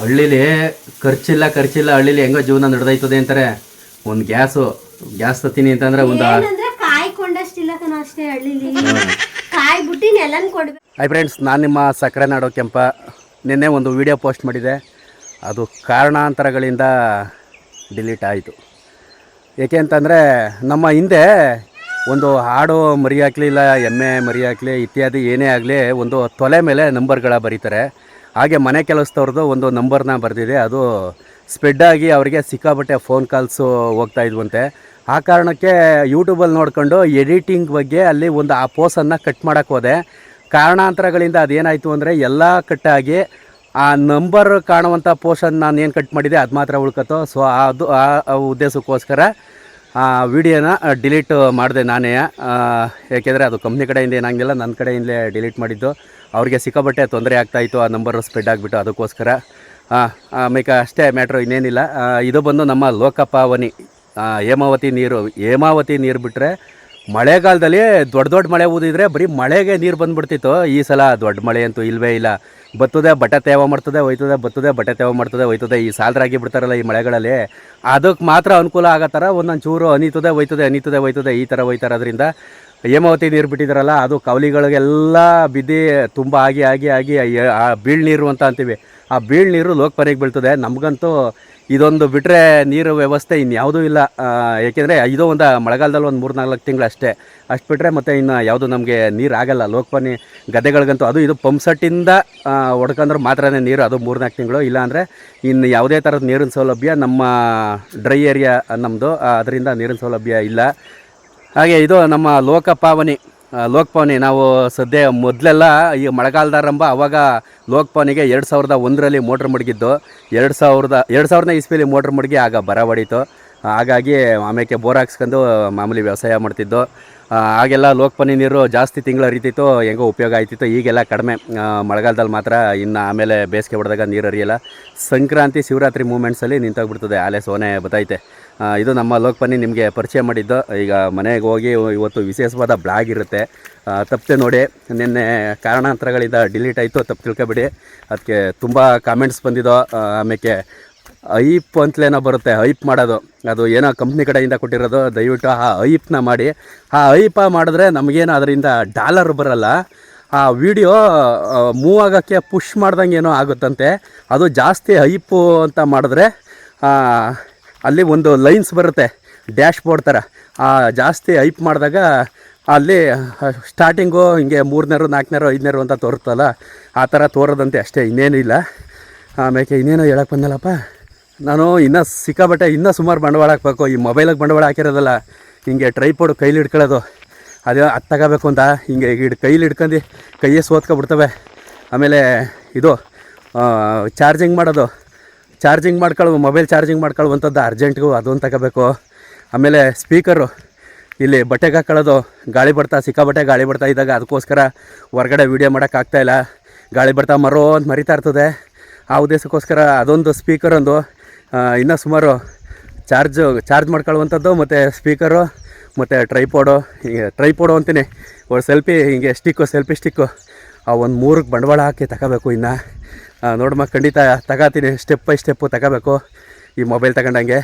ಹಳ್ಳಿಲಿ ಖರ್ಚಿಲ್ಲ ಖರ್ಚಿಲ್ಲ ಹಳ್ಳಿಲಿ ಹೆಂಗೋ ಜೀವನ ನಡೆದೈತದೆ ಅಂತಾರೆ. ಒಂದು ಗ್ಯಾಸು ಗ್ಯಾಸ್ ತತ್ತೀನಿ ಅಂತಂದ್ರೆ ಒಂದು ಕಣ ಅಷ್ಟೇ ಹಳ್ಳಿಲಿ. ಕಾಯಿ ನೆಲನ್ ಕೊಡ್ಬೇಕು. ಹಾಯ್ ಫ್ರೆಂಡ್ಸ್ ನಾನು ನಿಮ್ಮ ಸಕ್ಕರೆ ನಾಡೋ ಕೆಂಪ. ನಿನ್ನೆ ಒಂದು ವಿಡಿಯೋ ಪೋಸ್ಟ್ ಮಾಡಿದೆ. ಅದು ಕಾರಣಾಂತರಗಳಿಂದ ಡಿಲೀಟ್ ಆಯಿತು. ಏಕೆ ಅಂತಂದರೆ ನಮ್ಮ ಹಿಂದೆ ಒಂದು ಹಾಡು ಮರಿ ಇಲ್ಲ ಎಮ್ಮೆ ಮರಿ ಹಾಕಲಿ ಇತ್ಯಾದಿ ಏನೇ ಆಗಲಿ ಒಂದು ತೊಲೆ ಮೇಲೆ ನಂಬರ್ಗಳ ಬರೀತಾರೆ. ಹಾಗೆ ಮನೆ ಕೆಲಸದವ್ರದ್ದು ಒಂದು ನಂಬರ್ನ ಬರೆದಿದೆ. ಅದು ಸ್ಪ್ರೆಡ್ ಆಗಿ ಅವರಿಗೆ ಸಿಕ್ಕಾಬಟ್ಟೆ ಫೋನ್ ಕಾಲ್ಸು ಹೋಗ್ತಾ ಇದ್ವಂತೆ. ಆ ಕಾರಣಕ್ಕೆ ಯೂಟ್ಯೂಬಲ್ಲಿ ನೋಡಿಕೊಂಡು ಎಡಿಟಿಂಗ್ ಬಗ್ಗೆ ಅಲ್ಲಿ ಒಂದು ಆ ಪೋಸನ್ನು ಕಟ್ ಮಾಡೋಕ್ಕೆ ಹೋದೆ. ಕಾರಣಾಂತರಗಳಿಂದ ಅದೇನಾಯಿತು ಅಂದರೆ ಎಲ್ಲ ಕಟ್ಟಾಗಿ ಆ ನಂಬರ್ ಕಾಣುವಂಥ ಪೋರ್ಷನ್ ನಾನು ಏನು ಕಟ್ ಮಾಡಿದೆ ಅದು ಮಾತ್ರ ಉಳ್ಕತ್ತೋ ಸೊ, ಅದು ಆ ಆ ಉದ್ದೇಶಕ್ಕೋಸ್ಕರ ಆ ವಿಡಿಯೋನ ಡಿಲೀಟ್ ಮಾಡಿದೆ ನಾನೇ. ಏಕೆಂದರೆ ಅದು ಕಂಪ್ನಿ ಕಡೆಯಿಂದ ಏನಾಗಿಲ್ಲ, ನನ್ನ ಕಡೆಯಿಂದಲೇ ಡಿಲೀಟ್ ಮಾಡಿದ್ದು. ಅವ್ರಿಗೆ ಸಿಕ್ಕಾಬಟ್ಟೆ ತೊಂದರೆ ಆಗ್ತಾಯಿತ್ತು ಆ ನಂಬರ್ ಸ್ಪ್ರೆಡ್ ಆಗಿಬಿಟ್ಟು ಅದಕ್ಕೋಸ್ಕರ. ಆಮೇಲೆ ಅಷ್ಟೇ ಮ್ಯಾಟ್ರು ಇನ್ನೇನಿಲ್ಲ. ಇದು ಬಂದು ನಮ್ಮ ಲೋಕಪಾವನಿ ಹೇಮಾವತಿ ನೀರು ಹೇಮಾವತಿ ನೀರು ಬಿಟ್ಟರೆ ಮಳೆಗಾಲದಲ್ಲಿ ದೊಡ್ಡ ದೊಡ್ಡ ಮಳೆ ಊದಿದ್ರೆ ಬರೀ ಮಳೆಗೆ ನೀರು ಬಂದ್ಬಿಡ್ತಿತ್ತು. ಈ ಸಲ ದೊಡ್ಡ ಮಳೆ ಅಂತೂ ಇಲ್ಲವೇ ಇಲ್ಲ. ಬತ್ತದೆ ಬಟ್ಟೆ ತೇವ ಮಾಡ್ತದೆ ಹೋಯ್ತದೆ ಬತ್ತದೆ ಬಟ್ಟೆ ತೇವ ಮಾಡ್ತದೆ ಹೋಯ್ತದೆ ಈ ಸಾಲರಾಗಿ ಬಿಡ್ತಾರಲ್ಲ ಈ ಮಳೆಗಳಲ್ಲಿ. ಅದಕ್ಕೆ ಮಾತ್ರ ಅನುಕೂಲ ಆಗೋ ಥರ ಒಂದೊಂದು ಚೂರು ಅನಿತದೆ ಹೋಯ್ತದೆ ಅನಿತದೆ ಹೋಯ್ತದೆ ಈ ಥರ ಹೋಯ್ತಾರೆ ಅದರಿಂದ ಹೇಮಾವತಿ ನೀರು ಬಿಟ್ಟಿದ್ದಾರಲ್ಲ ಅದು ಕವಲಿಗಳಿಗೆಲ್ಲ ಬಿದ್ದು ತುಂಬ ಆಗಿ ಆಗಿ ಆಗಿ ಆ- ಬೀಳ್ನೀರು ಬೀಳ್ ನೀರು ಅಂತ ಅಂತೀವಿ. ಆ ಬೀಳ್ ನೀರು ಬೀಳ್ತದೆ. ನಮಗಂತೂ ಇದೊಂದು ಬಿಟ್ಟರೆ ನೀರು ವ್ಯವಸ್ಥೆ ಇನ್ಯಾವುದೂ ಇಲ್ಲ. ಏಕೆಂದರೆ ಇದು ಒಂದು ಮಳೆಗಾಲದಲ್ಲಿ ಒಂದು ಮೂರು ನಾಲ್ಕು ತಿಂಗಳು ಅಷ್ಟೇ. ಅಷ್ಟು ಬಿಟ್ಟರೆ ಮತ್ತು ಇನ್ನು ಯಾವುದು ನಮಗೆ ನೀರು ಆಗಲ್ಲ. ಲೋಕಪನಿ ಗದ್ದೆಗಳಿಗಂತೂ ಅದು ಇದು ಪಂಪ್ ಸೆಟ್ಟಿಂದ ಹೊಡ್ಕೊಂಡ್ರೆ ಮಾತ್ರನೇ ನೀರು ಅದು ಮೂರು ನಾಲ್ಕು ತಿಂಗಳು. ಇಲ್ಲಾಂದರೆ ಇನ್ನು ಯಾವುದೇ ಥರದ ನೀರಿನ ಸೌಲಭ್ಯ ನಮ್ಮ ಡ್ರೈ ಏರಿಯಾ ನಮ್ಮದು ಅದರಿಂದ ನೀರಿನ ಸೌಲಭ್ಯ ಇಲ್ಲ. ಹಾಗೆ ಇದು ನಮ್ಮ ಲೋಕಪಾವನಿ ಲೋಕಪಾವನಿ. ನಾವು ಸದ್ಯ ಮೊದಲೆಲ್ಲ ಈ ಮಳೆಗಾಲದಾರಂಭ ಅವಾಗ ಲೋಕಪಾವನಿಗೆ ಎರಡು ಸಾವಿರದ ಒಂದರಲ್ಲಿ ಮೋಟ್ರ್ ಮಡಗಿದ್ದು, ಎರಡು ಸಾವಿರದ ಎರಡು ಸಾವಿರದ ಇಸ್ವಿಲಿ ಮೋಟ್ರ್ ಮಡಗಿ ಆಗ ಬರ ಹೊಡಿತು ಹಾಗಾಗಿ ಆಮೇಲೆ ಬೋರ್ ಹಾಕ್ಸ್ಕೊಂಡು ಮಾಮೂಲಿ ವ್ಯವಸಾಯ ಮಾಡ್ತಿದ್ದು. ಆಗೆಲ್ಲ ಲೋಕಪನಿ ನೀರು ಜಾಸ್ತಿ ತಿಂಗಳು ಹರಿತಿತ್ತು ಹೆಂಗೋ ಉಪಯೋಗ ಆಯ್ತಿತ್ತು. ಈಗೆಲ್ಲ ಕಡಿಮೆ. ಮಳೆಗಾಲದಲ್ಲಿ ಮಾತ್ರ ಇನ್ನು ಆಮೇಲೆ ಬೇಸಿಗೆ ಹೊಡೆದಾಗ ನೀರು ಹರಿಯಲ್ಲ. ಸಂಕ್ರಾಂತಿ ಶಿವರಾತ್ರಿ ಮೂಮೆಂಟ್ಸಲ್ಲಿ ನಿಂತೋಗ್ಬಿಡ್ತದೆ. ಆಲೆ ಸೋನೆ ಬತ್ತೈತೆ. ಆ, ಇದು ನಮ್ಮ ಲೋಕಪನಿ ನಿಮಗೆ ಪರಿಚಯ ಮಾಡಿದ್ದು. ಈಗ ಮನೆಗೆ ಹೋಗಿ ಇವತ್ತು ವಿಶೇಷವಾದ ಬ್ಲಾಗ್ ಇರುತ್ತೆ. ತಪ್ಪದೆ ನೋಡಿ. ನಿನ್ನೆ ಕಾರಣಾಂತರಗಳಿಂದ ಡಿಲೀಟ್ ಆಯಿತು. ತಪ್ಪು ತಿಳ್ಕೊಬೇಡಿ. ಅದಕ್ಕೆ ತುಂಬ ಕಾಮೆಂಟ್ಸ್ ಬಂದಿದ್ದೋ ಆಮೇಲೆ ಐಪ್ ಅಂತಲೇನೋ ಬರುತ್ತೆ, ಐಪ್ ಮಾಡೋದು. ಅದು ಏನೋ ಕಂಪ್ನಿ ಕಡೆಯಿಂದ ಕೊಟ್ಟಿರೋದು, ದಯವಿಟ್ಟು ಆ ಐಪ್ನ ಮಾಡಿ. ಆ ಐಪ ಮಾಡಿದ್ರೆ ನಮಗೇನು ಅದರಿಂದ ಡಾಲರ್ ಬರಲ್ಲ. ಆ ವಿಡಿಯೋ ಮೂವ್ ಆಗೋಕ್ಕೆ ಪುಷ್ ಮಾಡ್ದಂಗೆ ಏನೋ ಆಗುತ್ತಂತೆ. ಅದು ಜಾಸ್ತಿ ಐಪು ಅಂತ ಮಾಡಿದ್ರೆ ಅಲ್ಲಿ ಒಂದು ಲೈನ್ಸ್ ಬರುತ್ತೆ ಡ್ಯಾಶ್ ಬೋರ್ಡ್ ಥರ. ಆ, ಜಾಸ್ತಿ ಐಪ್ ಮಾಡಿದಾಗ ಅಲ್ಲಿ ಸ್ಟಾರ್ಟಿಂಗು ಹಿಂಗೆ ಮೂರನೇರು, ನಾಲ್ಕನೇರು, ಐದನೇರು ಅಂತ ತೋರುತ್ತಲ್ಲ, ಆ ಥರ ತೋರೋದಂತೆ ಅಷ್ಟೇ ಇನ್ನೇನಿಲ್ಲ ಆಮೇಲೆ ಇನ್ನೇನೋ ಹೇಳಕ್ಕೆ ಬಂದಲ್ಲಪ್ಪ? ನಾನು ಇನ್ನೂ ಸಿಕ್ಕಾಬಟ್ಟೆ ಇನ್ನೂ ಸುಮಾರು ಬಂಡವಾಳ ಹಾಕ್ಬೇಕು. ಈ ಮೊಬೈಲಿಗೆ ಬಂಡವಾಳ ಹಾಕಿರೋದಲ್ಲ, ಹಿಂಗೆ ಟ್ರೈಪೋಡು ಕೈಲಿ ಹಿಡ್ಕೊಳ್ಳೋದು. ಅದೇ ಅದು ತಗೋಬೇಕು ಅಂತ ಹಿಂಗೆ ಹಿಡ್ ಕೈಲಿ ಹಿಡ್ಕೊಂಡು ಕೈಯೇ ಸೋತ್ಕೊಬಿಡ್ತವೆ ಆಮೇಲೆ ಇದು ಚಾರ್ಜಿಂಗ್ ಮಾಡೋದು. ಚಾರ್ಜಿಂಗ್ ಮಾಡ್ಕೊಳ್ಳೋ ಮೊಬೈಲ್ ಚಾರ್ಜಿಂಗ್ ಮಾಡ್ಕೊಳ್ಳುವಂಥದ್ದು ಅರ್ಜೆಂಟ್ಗೂ ಅದೊಂದು ತಗೋಬೇಕು. ಆಮೇಲೆ ಸ್ಪೀಕರು ಇಲ್ಲಿ ಬಟ್ಟೆಗೆ ಹಾಕೊಳ್ಳೋದು. ಗಾಳಿ ಬರ್ತಾ ಸಿಕ್ಕಾಬಟ್ಟೆ ಗಾಳಿ ಬರ್ತಾ ಇದ್ದಾಗ ಅದಕ್ಕೋಸ್ಕರ ಹೊರಗಡೆ ವೀಡಿಯೋ ಮಾಡೋಕ್ಕಾಗ್ತಾಯಿಲ್ಲ ಗಾಳಿ ಬರ್ತಾ ಮರೋ ಅಂತ ಮರಿತಾ ಇರ್ತದೆ. ಆ ಉದ್ದೇಶಕ್ಕೋಸ್ಕರ ಅದೊಂದು ಸ್ಪೀಕರ್ ಒಂದು ಇನ್ನೂ ಸುಮಾರು ಚಾರ್ಜ್ ಚಾರ್ಜ್ ಮಾಡ್ಕೊಳ್ಳುವಂಥದ್ದು, ಮತ್ತು ಸ್ಪೀಕರು, ಮತ್ತು ಟ್ರೈಪೋಡು ಹೀಗೆ ಟ್ರೈಪೋಡು ಅಂತೀನಿ. ಒಂದು ಸೆಲ್ಫಿ, ಹಿಂಗೆ ಸ್ಟಿಕ್ಕು, ಸೆಲ್ಫಿ ಸ್ಟಿಕ್ಕು. ಆ ಒಂದು ಮೂರಕ್ಕೆ ಬಂಡವಾಳ ಹಾಕಿ ತಗೋಬೇಕು ಇನ್ನು. ನೋಡಮ್ಮ ಖಂಡಿತ ತಗೋತೀನಿ, ಸ್ಟೆಪ್ ಬೈ ಸ್ಟೆಪ್ಪು ತಗೋಬೇಕು. ಈ ಮೊಬೈಲ್ ತಗೊಂಡಂಗೆ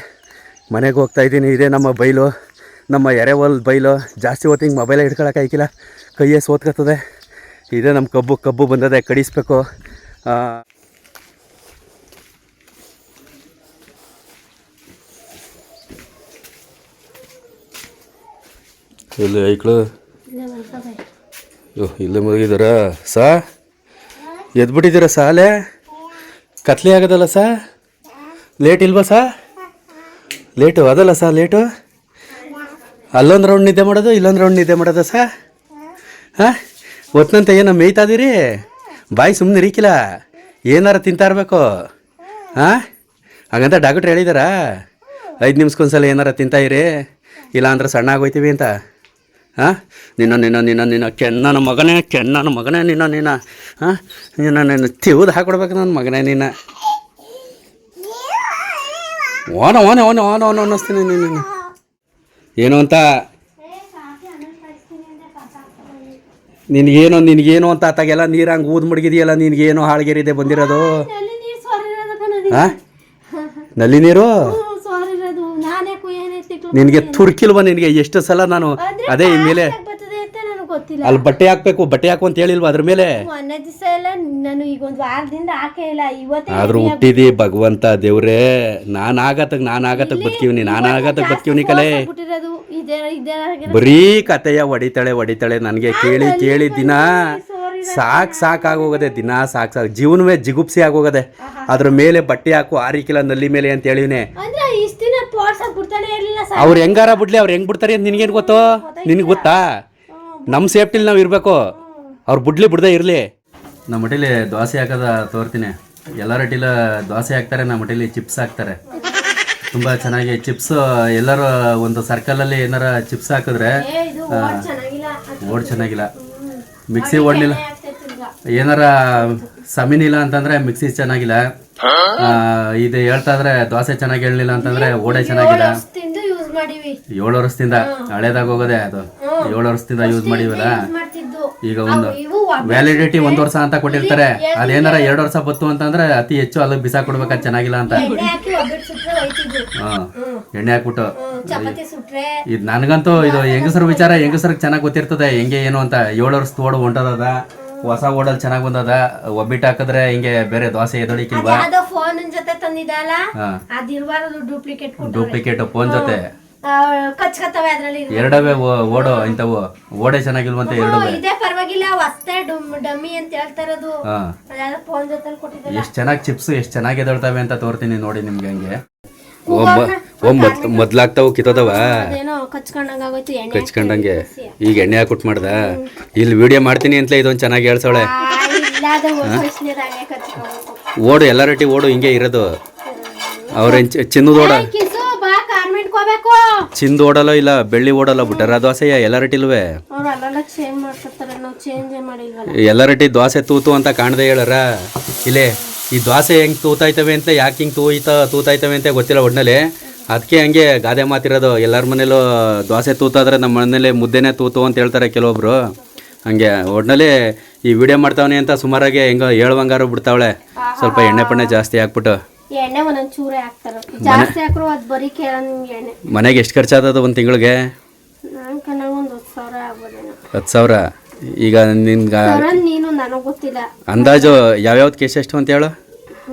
ಮನೆಗೆ ಹೋಗ್ತಾ ಇದ್ದೀನಿ, ಇದೇ ನಮ್ಮ ಬೈಲು. ನಮ್ಮ ಎರೆವಲ್ ಬೈಲು. ಜಾಸ್ತಿ ಹೊತ್ತು ಹಿಂಗೆ ಮೊಬೈಲೇ ಹಿಡ್ಕೊಳಕ್ಕಾಗಿಲ್ಲ ಕೈಯೇ ಸೋತ್ಕೊತದೆ ಇದೇ ನಮ್ಮ ಕಬ್ಬು ಕಬ್ಬು ಬಂದದೆ, ಕಡಿಸ್ಬೇಕು. ಇಲ್ಲಿ ಐಕ್ಳು. ಅಯ್ಯೋ ಇಲ್ಲೇ ಮಲಗಿದಾರ ಸಾ? ಎದ್ಬಿಟ್ಟಿದ್ದೀರಾ ಸಾಲೆ? ಕತ್ಲೆ ಆಗೋದಲ್ಲ ಸಾ? ಲೇಟ್ ಇಲ್ವಾ ಸಾ? ಲೇಟು, ಅದಲ್ಲ ಸಾ ಲೇಟು? ಅಲ್ಲೊಂದು ರೌಂಡ್ ನಿದ್ದೆ ಮಾಡೋದು, ಇಲ್ಲೊಂದು ರೌಂಡ್ ನಿದ್ದೆ ಮಾಡೋದ ಸಾ? ಹಾಂ? ಒತ್ತಂತ ಏನೋ ಮೇಯ್ತಾ ಇದೀರಿ? ಬಾಯಿ ಸುಮ್ಮನೆ ರೀಕಿಲ್ಲ ಏನಾರ ತಿಂತಾ ಇರಬೇಕು. ಹಾಂ? ಹಾಗಂತ ಡಾಕ್ಟ್ರ್ ಹೇಳಿದಾರಾ? ಐದು ನಿಮಿಷಕ್ಕೊಂದ್ಸಲ ಏನಾರ ತಿಂತಾಯಿರಿ ಇರಿ. ಇಲ್ಲ ಅಂದ್ರೆ ಸಣ್ಣ ಆಗೋಯ್ತೀವಿ ಅಂತ. ಹಾಂ? ನಿನ್ನ ನಿನ್ನ ನಿನ್ನ ನಿನ್ನ ಚೆನ್ನನ ಮಗನೇ ಚೆನ್ನನ ಮಗನೇ ನಿನ್ನ ನಿನ್ನ ಹಾಂ? ನಿನ್ನ ನಿನ್ನ ತಿವ್ದು ಹಾಕೊಡ್ಬೇಕು ನನ್ನ ಮಗನೇ ನಿನ್ನ. ಓನ ಓನ ಓನ ಓನ ಓನ ಅನ್ನಿಸ್ತೀನಿ ನೀನು ಏನು ಅಂತ? ನಿನಗೇನು ನಿನಗೇನು ಅಂತ ಆತಾಗೆಲ್ಲ ನೀರು ಹಂಗೆ ಊದ್ ಮಡಗಿದೆಯಲ್ಲ ನಿನಗೇನೋ ಹಾಳ್ಗೆರಿದೆ ಬಂದಿರೋದು? ಹಾಂ? ನಲ್ಲಿ ನೀರು? ನಿನಗೆ ತುರ್ಕಿಲ್ವ ನಿನಗೆ? ಎಷ್ಟು ಸಲ ನಾನು ಅದೇ ಈ ಮೇಲೆ ಗೊತ್ತಿಲ್ಲ. ಅಲ್ಲಿ ಬಟ್ಟೆ ಹಾಕ್ಬೇಕು ಬಟ್ಟೆ ಹಾಕು ಅಂತ ಹೇಳಿಲ್ವಾ ಅದ್ರ ಮೇಲೆ? ಮೊನ್ನೆ ದಿವಸ ಎಲ್ಲ ನಾನು ಈಗ ಒಂದು ವಾರದಿಂದ ಹಾಕೇ ಇಲ್ಲ. ಇವತ್ತೇ ಆದ್ರೂ ಹುಟ್ಟಿದಿ ಭಗವಂತ ದೇವ್ರೇ ನಾನ್ ಆಗತ್ತಗ್ ನಾನ್ ಆಗತ್ತಗ್ ಬದುಕಿವ್ನಿ ನಾನ್ ಆಗತ್ತಗ್ ಬದುಕಿವ್ನಿ ಕಲೆ ಬಿಟ್ಟಿರೋದು ಇದೇ ಇದೇ ಬರೀ ಕತೆಯ ಹೊಡಿತಾಳೆ ಹೊಡಿತಾಳೆ ನನಗೆ ಕೇಳಿ ಕೇಳಿ ದಿನ ಸಾಕ್ ಸಾಕ್ ಆಗೋಗದೆ ದಿನ ಸಾಕ್ ಸಾಕ್ ಜೀವನವೇ ಜಿಗುಪ್ಸಿ ಆಗೋಗದೆ. ಅದ್ರ ಮೇಲೆ ಬಟ್ಟೆ ಹಾಕು ಆರಿಕಿಲ್ಲ ನಲ್ಲಿ ಮೇಲೆ ಅಂತ ಹೇಳಿವ್ನೆ. ಅಂದ್ರೆ ತೋರ್ಸಕ್ ಬಿಡ್ತಾನೆ ಇರ್ಲಿಲ್ಲ ಸರ್. ಅವ್ರು ಹೆಂಗಾರ ಬಿಡ್ಲಿ ಅವ್ರು ಹೆಂಗ್ ಬಿಡ್ತಾರೆ ಅಂತ ನಿನಗೇನು ಗೊತ್ತು? ನಿನಗೆ ಗೊತ್ತಾ? ನಮ್ಮ ಸೇಫ್ಟಿಲಿ ನಾವು ಇರಬೇಕು. ಅವ್ರು ಬಿಡ್ಲಿ ಬಿಡದೆ ಇರಲಿ. ನಮ್ಮ ಮಟೀಲಿ ದೋಸೆ ಹಾಕೋದ ತೋರ್ತೀನಿ. ಎಲ್ಲರ ಹಟ್ಟಿಲ ದೋಸೆ ಹಾಕ್ತಾರೆ ನಮ್ಮ ಮಟೀಲಿ ಚಿಪ್ಸ್ ಹಾಕ್ತಾರೆ. ತುಂಬ ಚೆನ್ನಾಗಿ ಚಿಪ್ಸ್ ಎಲ್ಲರೂ ಒಂದು ಸರ್ಕಲಲ್ಲಿ ಏನಾರ ಚಿಪ್ಸ್ ಹಾಕಿದ್ರೆ ಏ ಇದು ಓಡ್ ಚೆನ್ನಾಗಿಲ್ಲ. ಮಿಕ್ಸಿ ಓಡಲಿಲ್ಲ. ಏನಾರ ಇಲ್ಲ ಅಂತಂದ್ರೆ ಮಿಕ್ಸಿ ಚೆನ್ನಾಗಿಲ್ಲ. ಆ, ಇದು ಹೇಳ್ತಾ ಇದ್ರೆ ದೋಸೆ ಚೆನ್ನಾಗಿ ಹೇಳಲಿಲ್ಲ ಅಂತಂದ್ರೆ ಓಡೆ ಚೆನ್ನಾಗಿಲ್ಲ. ತಿಂದು ಯೂಸ್ ಮಾಡಿವಿ. ಏಳು ವರ್ಷದಿಂದ ಹಳೇದಾಗ ಹೋಗೋದೇ ಅದು. ಏಳು ವರ್ಷದಿಂದ ಯೂಸ್ ಮಾಡಿವಲ್ಲ? ಯೂಸ್ ಮಾಡ್ತಿದ್ದು. ಈಗ ಒಂದು ವ್ಯಾಲಿಡಿಟಿ ಒಂದ್ ವರ್ಷ ಅಂತ ಕೊಟ್ಟಿರ್ತಾರೆ. ಅದೇನಾರ ಎರಡು ವರ್ಷ ಬತ್ತು ಅಂತಂದ್ರೆ ಅತಿ ಹೆಚ್ಚು ಅಲ್ಲಿ ಬಿಸಾಕೊಡ್ಬೇಕು ಅದು ಚೆನ್ನಾಗಿಲ್ಲ ಅಂತ. ಎಣ್ಣೆ ಹಾಕ್ಬಿಟ್ಟು. ಇದು ನನಗಂತೂ ಇದು ಹೆಂಗಸರ ವಿಚಾರ ಹೆಂಗಸರಿಗೆ ಚೆನ್ನಾಗಿ ಗೊತ್ತಿರ್ತದೆ. ಹೆಂಗೆ ಏನು ಅಂತ. ಏಳು ವರ್ಷ ತೋಡು ಹೊಂಟದ ಹೊಸ ಓಡಲ್ ಚೆನ್ನಾಗಿ ಬಂದದ ಒಬ್ಬಿಟ್ಟು ಹಾಕಿದ್ರೆ ಹಿಂಗೆ ಬೇರೆ ದೋಸೆ ಎದಳಿಕಿಲ್ವಾ ಯಾವ್ದೋ ಫೋನ್ ಜೊತೆ ತಂದಿದ್ದಲ್ಲ ಹಾ. ಅದಿರ್ಬಾರದು ಡೂಪ್ಲಿಕೇಟ್ ಡೂಪ್ಲಿಕೇಟ್ ಫೋನ್ ಜೊತೆ? ಕಚ್ಕತ್ತವೆ ಅದ್ರಲ್ಲಿ ಎರಡವೇ ಓಡೋ ಓಡು ಇಂಥವು. ಓಡೆ ಚೆನ್ನಾಗಿಲ್ವಂತ ಎರಡು ಇದೇ ಪರವಾಗಿಲ್ಲ ಹೊಸ್ತೆ ಡಮ್ಮಿ ಅಂತ ಹೇಳ್ತಾ ಇರೋದು. ಹಾ. ಫೋನ್ ಜೊತೆ ಕೊಟ್ಟಿದ್ದಲ್ಲ. ಎಷ್ಟು ಚೆನ್ನಾಗಿ ಚಿಪ್ಸ್ ಎಷ್ಟ್ ಚೆನ್ನಾಗಿ ಎದಳ್ತಾವೆ ಅಂತ ತೋರ್ತೀನಿ ನೋಡಿ ನಿಮ್ಗೆ ಹಂಗೆ. ಓ ಕಿತ್ತದವ ಮೊದ್ಲಾಗ್ತಾವು ಅದೇನೋ ಕಚ್ಕೊಂಡಂಗ ಆಗೋಯ್ತು ಎಣ್ಣೆ ಕಚ್ಕೊಂಡಂಗೆ. ಈಗ ಎಣ್ಣೆ ಹಾಕ್ಬಿಟ್ಟು ಮಾಡ್ದ? ಇಲ್ಲಿ ವಿಡಿಯೋ ಮಾಡ್ತೀನಿ ಅಂತಲೇ ಇದೊಂದು ಚೆನ್ನಾಗಿ ಹೇಳ್ಸವಳೆ. ಓಡು ಎಲ್ಲ ರೆಟಿ ಓಡು ಹಿಂಗೆ ಇರೋದು. ಅವ್ರೇನ್ ಚಿನ್ನದ ಓಡ ಚಿಂದ ಓಡಲ್ಲ ಇಲ್ಲ ಬೆಳ್ಳಿ ಓಡಲ್ಲ ಬಿಟ್ಟಾರ ದೋಸೆಯ ಎಲ್ಲ ರೆಟಿಲ್ವೇ ಎಲ್ಲ ರೆಟಿ ದೋಸೆ ತೂತು ಅಂತ ಕಾಣದೆ ಹೇಳರ? ಇಲ್ಲೇ. ಈ ದ್ವಾಸೆ ಹೆಂಗ್ ತೂತಾಯ್ತವೆ ಅಂತ ಯಾಕೆ ಹಿಂಗೆ ತೂಯ್ತ ತೂತಾಯ್ತವೆ ಅಂತ ಗೊತ್ತಿಲ್ಲ ಒಟ್ಟಿನಲ್ಲಿ ಅದಕ್ಕೆ ಹಂಗೆ ಗಾದೆ ಮಾತಿರೋದು ಎಲ್ಲರ ಮನೇಲೂ ದೋಸೆ ತೂತಾದ್ರೆ ನಮ್ಮ ಮನೇಲಿ ಮುದ್ದೆನೇ ತೂತು ಅಂತ ಹೇಳ್ತಾರೆ ಕೆಲವೊಬ್ರು. ಹಂಗೆ ಒಟ್ನಲ್ಲಿ ಈ ವಿಡಿಯೋ ಮಾಡ್ತಾವನೆ ಅಂತ ಸುಮಾರಾಗಿ ಹೆಂಗೋ ಏಳುವಂಗಾರು ಬಿಡ್ತಾವಳೆ. ಸ್ವಲ್ಪ ಎಣ್ಣೆ ಪಣ್ಣೆ ಜಾಸ್ತಿ ಹಾಕ್ಬಿಟ್ಟು. ಮನೆಗೆ ಎಷ್ಟು ಖರ್ಚಾದದು ಒಂದು ತಿಂಗಳಿಗೆ? ಹತ್ತು ಸಾವಿರ? ಈಗ ನಿನ್ಗೆ ತರ ನೀನು ನನಗೆ ಗೊತ್ತಿಲ್ಲ. ಅಂದಾಜು ಯಾವ್ಯಾವ್ದು ಕೇಸ್ ಎಷ್ಟು ಅಂತ ಹೇಳು?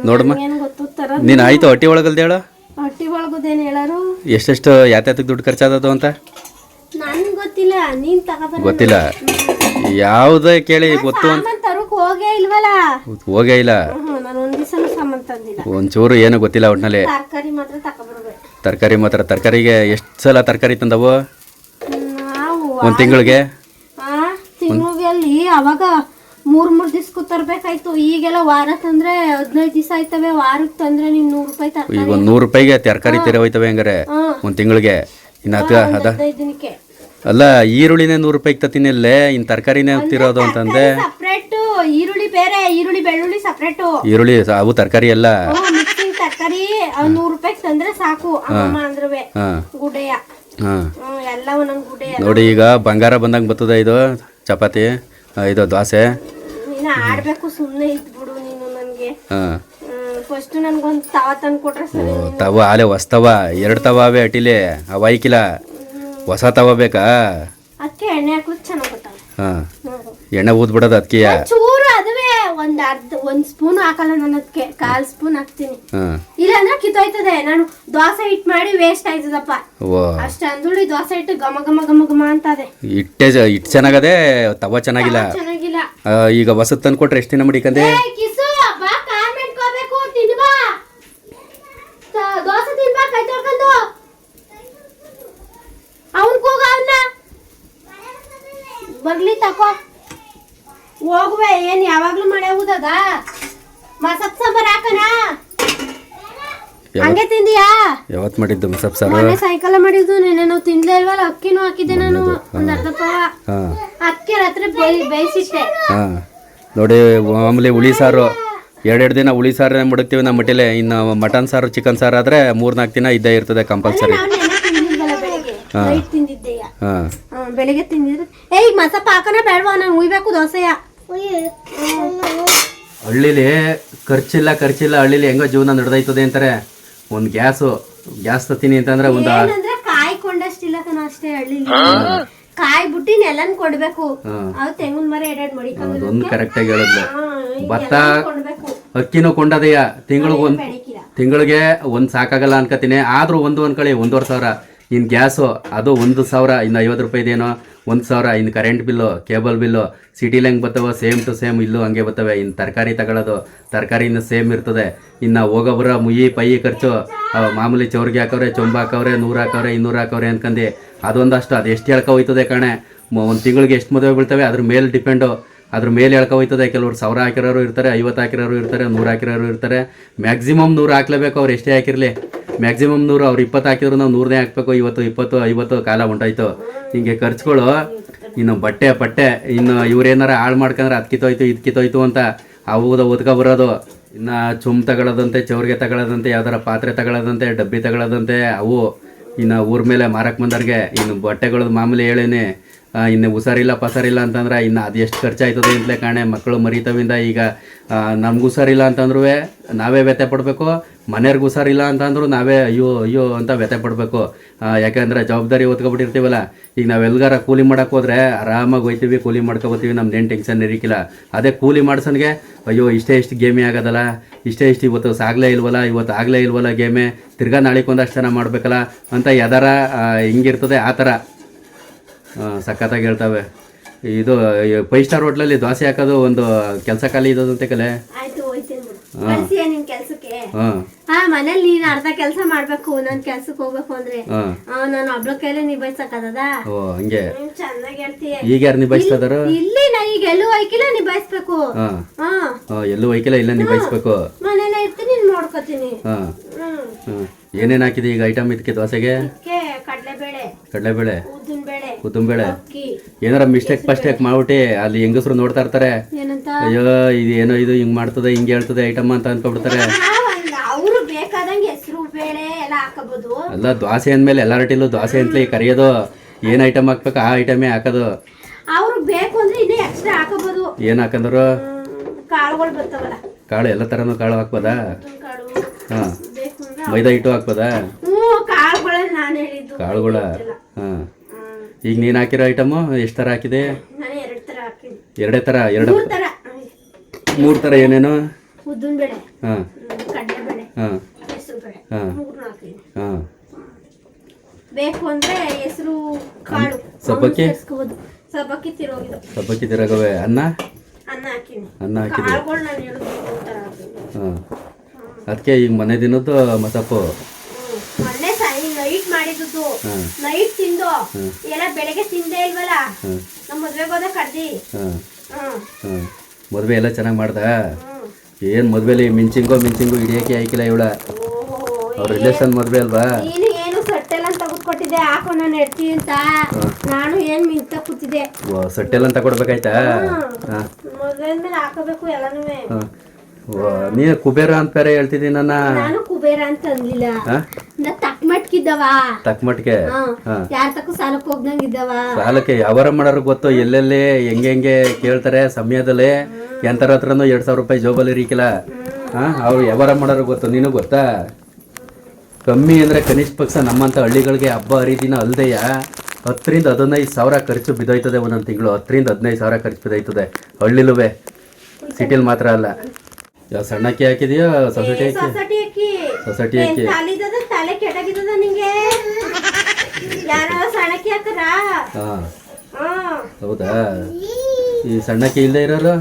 ನೋಡಮ್ಮ ಏನ್ ಗೊತ್ತು? ತರ ನೀನು ಆಯ್ತು ಹೊಟ್ಟಿ ಒಳಗಲ್ದ ಹೇಳು. ಹೊಟ್ಟಿ ಒಳಗದೇನು ಹೇಳಾರು? ಎಷ್ಟೆಷ್ಟು ಯಾತ್ಯಾತಕ್ಕೆ ದುಡ್ಡು ಖರ್ಚಾದದು ಅಂತ? ನನ್ ಗೊತ್ತಿಲ್ಲ. ನೀನ್ ತಗೋಬರ ಗೊತ್ತಿಲ್ಲ. ಯಾವುದೇ ಕೇಳಿ ಗೊತ್ತು ಅಂತ. ಸಾಮಾನ್ ತರಕ್ ಹೋಗೇ ಇಲ್ವಲ್ಲ? ಹೋಗೇ ಇಲ್ಲ. ಹ್ಮ್ ನಾನು ಒಂದ್ ದಿವಸನೂ ಸಾಮಾನ್ ತಂದಿಲ್ಲ. ಒಂಚೂರು ಏನು ಗೊತ್ತಿಲ್ಲ ಒಟ್ನಲ್ಲಿ. ತರಕಾರಿ ಮಾತ್ರ ತಗೊಬರ್ಬೇಕು ತರಕಾರಿ ಮಾತ್ರ. ತರಕಾರಿಗೆ ಎಷ್ಟು ಸಲ ತರಕಾರಿ ತಂದವು? ನಾವು ಒಂದು ತಿಂಗಳಿಗೆ? ತಿಂಗಳಿಗೆ ಅವಾಗ ಮೂರ್ ಮೂರ್ ದಿವ್ಸಕ್ಕೂ ತರ್ಬೇಕಾಯ್ತು. ಈಗೆಲ್ಲ ವಾರ ತಂದ್ರೆ ಹದಿನೈದು ದಿವಸ ಆಯ್ತವೆ ವಾರಕ್ಕೆ ತಂದ್ರೆ ನೀನ್ ನೂರು ರೂಪಾಯಿ ತರ್ತಾರೆ ಈಗ ಒಂದು ನೂರು ರೂಪಾಯಿಗೆ ತರಕಾರಿ ತೆರೆ ಹೋಯ್ತವೆ ಹಂಗಾರೆ. ಒಂದು ತಿಂಗಳಿಗೆ. ಇನ್ನು ಅದು ಅದ ಹದಿನೈದು ದಿನಕ್ಕೆ. ಅಲ್ಲ ಈರುಳ್ಳಿನೇ ನೂರು ರೂಪಾಯಿಗೆ ತತ್ತಿನಲ್ಲೇ ಇನ್ನು ತರಕಾರಿನೇ ತಿರೋದು ಅಂತಂದೆ. ಸಪ್ರೇಟ್ ಈರುಳ್ಳಿ ಬೇರೆ ಈರುಳ್ಳಿ ಬೆಳ್ಳುಳ್ಳಿ ಸಪ್ರೇಟ್ ಈರುಳ್ಳಿ ಸ- ಅವು ತರಕಾರಿ ಎಲ್ಲ ಮಿಕ್ಸಿಂಗ್ ತರಕಾರಿ ನೂರು ರೂಪಾಯಿಗೆ ತಂದ್ರೆ ಸಾಕು. ಅಂದ್ರವೆ ಹಾಂ. ಗುಡ್ಡೆಯ. ಹಾಂ. ಹ್ಮ್, ಎಲ್ಲ ಒಂದೊಂದು ನೋಡಿ ಈಗ ಬಂಗಾರ ಬಂದಂಗೆ ಬರ್ತದ ಇದು. ಚಪಾತಿ ಇದು ದೋಸೆ. ಆಡಬೇಕು ಸುಮ್ಮನೆ ಇದ್ಬಿಡು ನೀನು ನನಗೆ. ಹಾಂ. ಫಸ್ಟ್ ನನ್ಗೊಂದು ತವ ತಂದು ಕೊಟ್ರೆ ಸರಿ ತವ ಆಲೆ ಹೊಸ್ತವ ಎರಡು ತವ ಅವೇ ಅಟಿಲಿ ಅವ ಐಕಿಲ್ಲ ಹೊಸ ತವ ಬೇಕಾ? ಅದಕ್ಕೆ ಎಣ್ಣೆ ಹಾಕ್ಲಿಕ್ಕೆ ಚೆನ್ನಾಗಿ ಗೊತ್ತಾಗ ಹಾಂ. ಎಣ್ಣೆ ಊದ್ಬಿಡೋದು ಅದಕ್ಕೆ ಚೂರು ಒಂದ್ ಅರ್ಧ ಒಂದ್ ಸ್ಪೂನ್ ಹಾಕಲ್ಲ ನಾನು ಅದಕ್ಕೆ ಕಾಲ್ ಸ್ಪೂನ್ ಹಾಕ್ತೀನಿ. ಇಲ್ಲ ಅಂದ್ರೆ ಕಿತ್ತೋಯ್ತದೆ ನಾನು ದೋಸೆ ಹಿಟ್ ಮಾಡಿ ವೇಸ್ಟ್ ಆಯ್ತದಪ್ಪ. ಓ ಅಷ್ಟ ಅಂದುಳಿ ದೋಸೆ ಹಿಟ್ಟು ಘಮ ಘಮ ಘಮ ಘಮ ಅಂತದೆ. ಹಿಟ್ಟೆ ಜ- ಹಿಟ್ಟು ಚೆನ್ನಾಗದೆ ತವ ಚೆನ್ನಾಗಿಲ್ಲ. ಚೆನ್ನಾಗಿಲ್ಲ. ಆ, ಈಗ ಹೊಸದ್ ತಂದು ಕೊಟ್ರೆ ಎಷ್ಟು ದಿನ ಮಡಿಕಂದೆ ಏ, ಕಿಸು ಬಾ ಕಾರ್ಮೆಂಟ್ ಹೋಗ್ಬೇಕು ತಿನ್ನು ಬಾ. ತ- ದೋಸೆ ತಿನ್ಬಾ ಕೈ ತೊಳ್ಕೊಂಡು. ಅವನ್ ಕೂಗ ಅವನ್ನ. ಬರ್ಲಿ ತಕೋ. ಹೋಗುವೆ ಏನ್ ಯಾವಾಗ್ಲೂ ಮಳೆ ಹೋದದ ಮಸಪ್ ಸಾಂಬಾರ್ ಹಾಕನ ಹಂಗೆ ತಿಂದಿಯಾ? ಯಾವತ್ ಮಾಡಿದ್ದು ಮಸಪ್ ಸಾಂಬಾರ್ ಮೊನ್ನೆ ಸಾಯಂಕಾಲ ಮಾಡಿದ್ದು ನಿನ್ನೆ ನಾವು ತಿನ್ಲೇ ಇಲ್ವಲ್ಲ ಅಕ್ಕಿನೂ ಹಾಕಿದ್ದೆ ನಾನು ಒಂದ್ ಅರ್ಧ ಪಾವ. ಅಕ್ಕಿ ರಾತ್ರಿ ಬೇಯ್- ಬೇಯಿಸಿಟ್ಟೆ. ಹಾಂ. ನೋಡಿ ಮಾಮೂಲಿ ಹುಳಿ ಸಾರು. ಎರಡೆರಡು ದಿನ ಹುಳಿ ಸಾರೇ ಮುಡುಕ್ತೀವಿ ನಮ್ಮ ಮಟ್ಟಿಲೆ. ಇನ್ನು ಮಟನ್ ಸಾರು ಚಿಕನ್ ಸಾರು ಆದರೆ ಮೂರು ನಾಲ್ಕು ದಿನ ಇದ್ದೇ ಇರ್ತದೆ ಕಂಪಲ್ಸರಿ ಹಾಂ. ಬೆಳಿಗ್ಗೆ ತಿಂದಿದ್ರೆ ಏ ಈಗ ಮಸಪ್ಪ ಹಾಕೋಣ ಬೇಡವಾ? ನಾನು ಉಯ್ಬೇಕು ದೋಸೆಯ. ಹಳ್ಳಿಲಿ ಖರ್ಚಿಲ್ಲ ಖರ್ಚಿಲ್ಲ ಹಳ್ಳಿಲಿ ಹೆಂಗೋ ಜೀವನ ನಡೆದೈತದೆ ಅಂತಾರೆ. ಒಂದು ಗ್ಯಾಸು ಗ್ಯಾಸ್ ತತ್ತೀನಿ ಅಂತಂದ್ರೆ ಒಂದು ಏನಂದ್ರೆ ಕಾಯ್ಕೊಂಡಷ್ಟಿಲ್ಲ ಕಣ ಅಷ್ಟೇ ಹಳ್ಳಿಲಿ. ಕಾಯಿ ಬಿಟ್ಟಿ ನೆಲನ್ ಕೊಡ್ಬೇಕು. ಅವ್ ತೆಂಗಿನ ಮರ ಮಡಿ ಮಡಿಕೊಂಡು ಅದೊಂದು ಕರೆಕ್ಟಾಗಿ ಹೇಳಿದ್ಲು ಭತ್ತ ಕೊಡ್ಬೇಕು. ಅಕ್ಕಿನೂ ಕೊಂಡದಯ್ಯ ತಿಂಗಳಿಗೆ ಒಂದು ತಿಂಗಳಿಗೆ ಒಂದು ಸಾಕಾಗಲ್ಲ ಅನ್ಕೋತೀನಿ ಆದರೂ ಒಂದು ಅನ್ಕೊಳ್ಳಿ ಒಂದೂವರೆ ಸಾವಿರ. ಇನ್ನು ಗ್ಯಾಸು, ಅದು ಒಂದು ಸಾವಿರ ಇನ್ನು ಐವತ್ತು ರೂಪಾಯಿದೇನೋ ಒಂದು ಸಾವಿರ ಇನ್ನು ಕರೆಂಟ್ ಬಿಲ್ಲು ಕೇಬಲ್ ಬಿಲ್ಲು ಸಿಟಿಲಿ ಹೆಂಗೆ ಬರ್ತವೆ ಸೇಮ್ ಟು ಸೇಮ್ ಇಲ್ಲೂ ಹಂಗೆ ಬರ್ತವೆ. ಇನ್ನು ತರಕಾರಿ ತಗೊಳ್ಳೋದು ತರಕಾರಿನ ಸೇಮ್ ಇರ್ತದೆ. ಇನ್ನು ಹೋಗೋಬ್ರ ಮುಯಿ ಪೈ ಖರ್ಚು ಮಾಮೂಲಿ ಚೌರ್ಗೆ ಹಾಕವ್ರೆ, ಚೊಂಬ ಹಾಕವ್ರೆ, ನೂರು ಹಾಕವ್ರೆ, ಇನ್ನೂರು ಹಾಕವ್ರೆ ಅಂದ್ಕಂದು ಅದೊಂದಷ್ಟು, ಅದು ಎಷ್ಟು ಹೇಳ್ಕೊ ಹೋಯ್ತದೆ ಕಣೆ. ಒಂದು ತಿಂಗಳಿಗೆ ಎಷ್ಟು ಮದುವೆ ಬೀಳ್ತವೆ, ಅದ್ರ ಮೇಲೆ ಡಿಪೆಂಡು ಅದ್ರ ಮೇಲೆ ಎಳ್ಕೊ ಹೋಯ್ತದೆ. ಕೆಲವರು ಸಾವಿರ ಹಾಕಿರೋರು ಇರ್ತಾರೆ, ಐವತ್ತು ಹಾಕಿರೋರು ಇರ್ತಾರೆ, ನೂರು ಹಾಕಿರೋರು ಇರ್ತಾರೆ. ಮ್ಯಾಕ್ಸಿಮಮ್ ನೂರು ಹಾಕ್ಲೇಬೇಕು ಅವ್ರು, ಎಷ್ಟೇ ಹಾಕಿರಲಿ. ಮ್ಯಾಕ್ಸಿಮಮ್ ನೂರು ಅವ್ರು ಇಪ್ಪತ್ತು ಹಾಕಿದ್ರು ನಾವು ನೂರನೇ ಹಾಕ್ಬೇಕು, ಇವತ್ತು ಇಪ್ಪತ್ತು, ಐವತ್ತು ಕಾಲ ಹೊಂಟೋಯ್ತು ಹಿಂಗೆ ಖರ್ಚುಗಳು, ಇನ್ನು ಬಟ್ಟೆ, ಪಟ್ಟೆ, ಇನ್ನು ಇವ್ರೇನಾರ ಹಾಳು ಮಾಡ್ಕೊಂಡ್ರೆ ಅದು ಕಿತ್ತೋಯ್ತು, ಇದು ಕಿತ್ತೋಯ್ತು ಅಂತ ಅವುದ ಒದ್ಕೊ ಬರೋದು. ಇನ್ನು ಚುಮ್ ತಗೊಳ್ಳೋದಂತೆ ಚೌರ್ಗೆ ತಗೊಳ್ಳೋದಂತೆ ಯಾವ್ದಾರ ಪಾತ್ರೆ ತಗೊಳ್ಳೋದಂತೆ ಡಬ್ಬಿ ತಗೊಳ್ಳೋದಂತೆ ಅವು ಇನ್ನು ಊರ ಮೇಲೆ ಮಾರಕ್ಕೆ ಬಂದವ್ರಿಗೆ ಇನ್ನು ಬಟ್ಟೆಗಳದ್ದು ಮಾಮೂಲಿ ಹೇಳೇನೆ. ಇನ್ನು ಹುಷಾರಿಲ್ಲ ಪಸಾರಿಲ್ಲ ಅಂತಂದ್ರೆ ಇನ್ನು ಅದು ಎಷ್ಟು ಖರ್ಚಾಯ್ತದೆ ಅಂತಲೇ ಕಾಣೆ. ಮಕ್ಕಳು ಮರಿತವಿಂದ ಈಗ ನಮ್ಗೆ ಹುಷಾರಿಲ್ಲ ಅಂತಂದ್ರೂ ನಾವೇ ವ್ಯಥೆ ಪಡಬೇಕು. ಮನೆಯವ್ರಿಗೆ ಹುಷಾರಿಲ್ಲ ಅಂತಂದ್ರು ನಾವೇ ಅಯ್ಯೋ ಅಯ್ಯೋ ಅಂತ ವ್ಯಥೆ ಪಡಬೇಕು. ಯಾಕೆಂದರೆ ಜವಾಬ್ದಾರಿ ಹೊತ್ಕೊಬಿಟ್ಟಿರ್ತೀವಲ್ಲ ಈಗ ನಾವೆಲ್ಗಾರ ಕೂಲಿ ಮಾಡೋಕೆ ಹೋದ್ರೆ ಆರಾಮಾಗಿ ಹೋಯ್ತೀವಿ ಕೂಲಿ ಮಾಡ್ಕೊಬೋತೀವಿ ನಮ್ದೇನು ಟೆನ್ಷನ್ ಇರಿಕಿಲ್ಲ ಅದೇ ಕೂಲಿ ಮಾಡ್ಸೋನಿಗೆ ಅಯ್ಯೋ ಇಷ್ಟೇ ಇಷ್ಟು ಗೇಮೇ ಆಗೋದಲ್ಲ ಇಷ್ಟೇ ಇಷ್ಟು ಇವತ್ತು ಸಾಗಲೇ ಇಲ್ವಲ್ಲ ಇವತ್ತು ಆಗಲೇ ಇಲ್ವಲ್ಲ ಗೇಮೆ ತಿರ್ಗಾ ನಾಳೆಗೆ ಜನ ಮಾಡಬೇಕಲ್ಲ ಅಂತ ಆ, ಹಿಂಗಿರ್ತದೆ ಆ ಥರ. ಸಖತ್ತಾಗಿ ಹೇಳ್ತಾವೆ ಇದು ಫೈವ್ ಸ್ಟಾರ್ ಹೋಟ್ಲಲ್ಲಿ ದೋಸೆ ಹಾಕೋದು ಒಂದು ಕೆಲಸ ಖಾಲಿ ಇದ್ದದಂತೆ ಕಲೆ. ಮನೇಲಿ ನೀನ್ ಅರ್ಧ ಕೆಲಸ ಮಾಡ್ಬೇಕು ನಾನ್ ಕೆಲ್ಸಕ್ಕೆ ಹೋಗ್ಬೇಕು ಅಂದ್ರೆ. ನಾನು ಒಬ್ಳ ಕೈಲೇ ನಿಭಾಯಿಸಕ್ಕದ ಓ ಹಂಗೆ. ಈಗ ಯಾರು ಇಲ್ಲಿ ನಾ ಈಗ ಎಲ್ಲೂ ನಿಭಾಯಿಸ್ಬೇಕು. ಎಲ್ಲೂ ಇಲ್ಲ ನಿಭಾಯಿಸ್ಬೇಕು. ಮನೇಲೆ ಇರ್ತೀನಿ ನೋಡ್ಕೋತೀನಿ. ಏನೇನು ಹಾಕಿದೆ ಈಗ ಐಟಮ್ ಇದಕ್ಕೆ ದೋಸೆಗೆ ಕಡಲೆಬೇಳೆ. ಕಡಲೆಬೇಳೆ. ಉದ್ದಿನ ಬೇಳೆ ಅಕ್ಕಿ ಏನಾರ ಮಿಸ್ಟೇಕ್ ಪಸ್ಟೇಕ್ ಮಾಡ್ಬಿಟ್ಟು ಅಲ್ಲಿ ಹೆಂಗಸರು ನೋಡ್ತಾ ಇರ್ತಾರೆ. ಅಯ್ಯೋ ಇದು ಏನೋ ಇದು ಹಿಂಗ್ ಮಾಡ್ತದೆ ಹಿಂಗೆ ಹೇಳ್ತದೆ ಐಟಮ್ ಅಂತ ಅನ್ಕೊಬಿಡ್ತಾರೆ ಅಲ್ಲ ದ್ವಾಸೆ ಅಂದ್ಮೇಲೆ ಎಲ್ಲಾರ ಟೀಲು ದ್ವಾಸೆ ಅಂತಲೇ ಕರಿಯೋದು. ಏನ್ ಐಟಮ್ ಹಾಕ್ಬೇಕು ಆ ಐಟಮೇ ಹಾಕೋದು. ಏನ್ ಹಾಕಂದ್ರು? ಕಾಳು ಎಲ್ಲ ತರನು ಕಾಳು ಹಾಕ್ಬೋದ? ಹಾಂ. ಮೈದಾ ಹಿಟ್ಟು ಹಾಕ್ಬೋದ? ಕಾಳುಗಳ? ಹಾಂ. ಈಗ ನೀನು ಹಾಕಿರೋ ಐಟಮು ಎಷ್ಟು ಥರ ಹಾಕಿದೆ? ಎರಡು ತರ ಹಾಕಿನಿ ಎರಡೇ ಥರ ಎರಡು ಮೂರು ಥರ ಏನೇನು? ಹಾಂ. ಹಾಂ. ಹಾಂ. ಹಾಂ. ಬೇಕು ಅಂದ್ರೆ ಹೆಸರು ಕಾಳು ಸಬ್ಬಕ್ಕಿ? ಸಬ್ಬಕ್ಕಿ ತಿರೋಗಿದ್ದು. ಸಬ್ಬಕ್ಕಿ ತಿರಗವೆ. ಅನ್ನ? ಅನ್ನ ಹಾಕಿನಿ ಹಾಂ. ಅದಕ್ಕೆ ಈಗ ಮನೆ ದಿನದ್ದು ಮಸಪ್ಪು ಹ್ಮ್. ಮೊನ್ನೆ ಸಾಯಿ ನೈಟ್ ಮಾಡಿದ್ದು. ನೈಟ್ ತಿಂದು. ಎಲ್ಲ ಬೆಳಗ್ಗೆ ತಿಂದೇ ಇಲ್ವಲ್ಲ? ನಮ್ಮ ಮದ್ವೆಗೆ ಹೋದ ಕರ್ದಿ ಮದುವೆ ಎಲ್ಲ ಚೆನ್ನಾಗಿ ಮಾಡ್ದ? ಏನ್ ಮದುವೆಲಿ ಮಿಂಚಿಂಗೋ ಮಿಂಚಿಂಗು ಹಿಡಿಯೋಕೆ ಆಯ್ಕಿಲ್ಲ ಇವಳ? ಅವ್ರ ರಿಲೇಷನ್ ಮದುವೆ ಅಲ್ವಾ? ನೀನು ಏನು ಸಟ್ಟೆಲ್ಲ ತೆಗೆದುಕೊಟ್ಟಿದ್ದೆ? ಹಾಕೋ ನಾನು ಎಡ್ತೀನಿ ಅಂತ. ನಾನು ಏನು ಮಿಂತ ಕೂತಿದ್ದೆ? ಸಟ್ಟೆಲ್ಲ ಮದ್ವೆ ಮೇಲೆ ಹಾಕೋಬೇಕು ಎಲ್ಲನೂ ನೀ ಕುಬೇರ ಅಂತ ಬೇರೆ ಹೇಳ್ತಿದ್ದೀನಿ ನನ್ನ. ನಾನು ಕುಬೇರ ಅಂತ ಅನ್ಲಿಲ್ಲ ನಾ ತಕ್ ಮಟ್ಕಿದ್ದವ ತಕ್ಕಮಟ್ಟಿಗೆ ಹಾಂ. ಯಾರ ತಕ್ಕ ಸಾಲಕ್ಕೆ ಹೋಗ್ದಂಗಿದ್ದವ. ಸಾಲಕ್ಕೆ ವ್ಯವಹಾರ ಮಾಡೋರು ಗೊತ್ತು ಎಲ್ಲೆಲ್ಲಿ ಹೆಂಗೆ ಹೆಂಗೆ ಕೇಳ್ತಾರೆ ಸಮಯದಲ್ಲಿ. ಎಂತರ ಹತ್ರನೂ ಎರಡು ಸಾವಿರ ರೂಪಾಯಿ ಜೋಬಲ್ಲಿ ಇರಿಕಿಲ್ಲ. ಹಾಂ ಅವ್ರು ವ್ಯವಹಾರ ಮಾಡೋರು ಗೊತ್ತು ನೀನು ಗೊತ್ತಾ? ಕಮ್ಮಿ ಅಂದರೆ ಕನಿಷ್ಠ ಪಕ್ಷ ನಮ್ಮಂಥ ಹಳ್ಳಿಗಳಿಗೆ ಹಬ್ಬ ಹರಿದಿನ ಅಲ್ದೆಯ ಹತ್ತರಿಂದ ಹದಿನೈದು ಸಾವಿರ ಖರ್ಚು ಬಿದ್ದೋಯ್ತದೆ ಒಂದೊಂದು ತಿಂಗಳು. ಹತ್ತರಿಂದ ಹದಿನೈದು ಸಾವಿರ ಖರ್ಚು ಬಿದ್ದೋಯ್ತದೆ. ಹಳ್ಳಿಲುವೆ. ಸಿಟಿಲಿ ಮಾತ್ರ ಅಲ್ಲ. ಯಾವ ಸಣ್ಣಕ್ಕಿ ಹಾಕಿದ್ಯಾ ಸೊಸೈಟಿ ಅಕ್ಕಿ ಸೊಸೈಟಿ ಅಕ್ಕಿ. ಸೊಸೈಟಿ ಅಕ್ಕಿ. ತಾಲಿದದ ತಲೆ ಕೆಟಾಗಿದ್ದದ ನಿಂಗೆ? ಯಾರೋ ಸಣ್ಣಕ್ಕಿ ಹಾಕರ ಹಾಂ. ಹೌದಾ? ಈ ಸಣ್ಣಕ್ಕಿ ಇಲ್ಲದೆ ಇರೋರು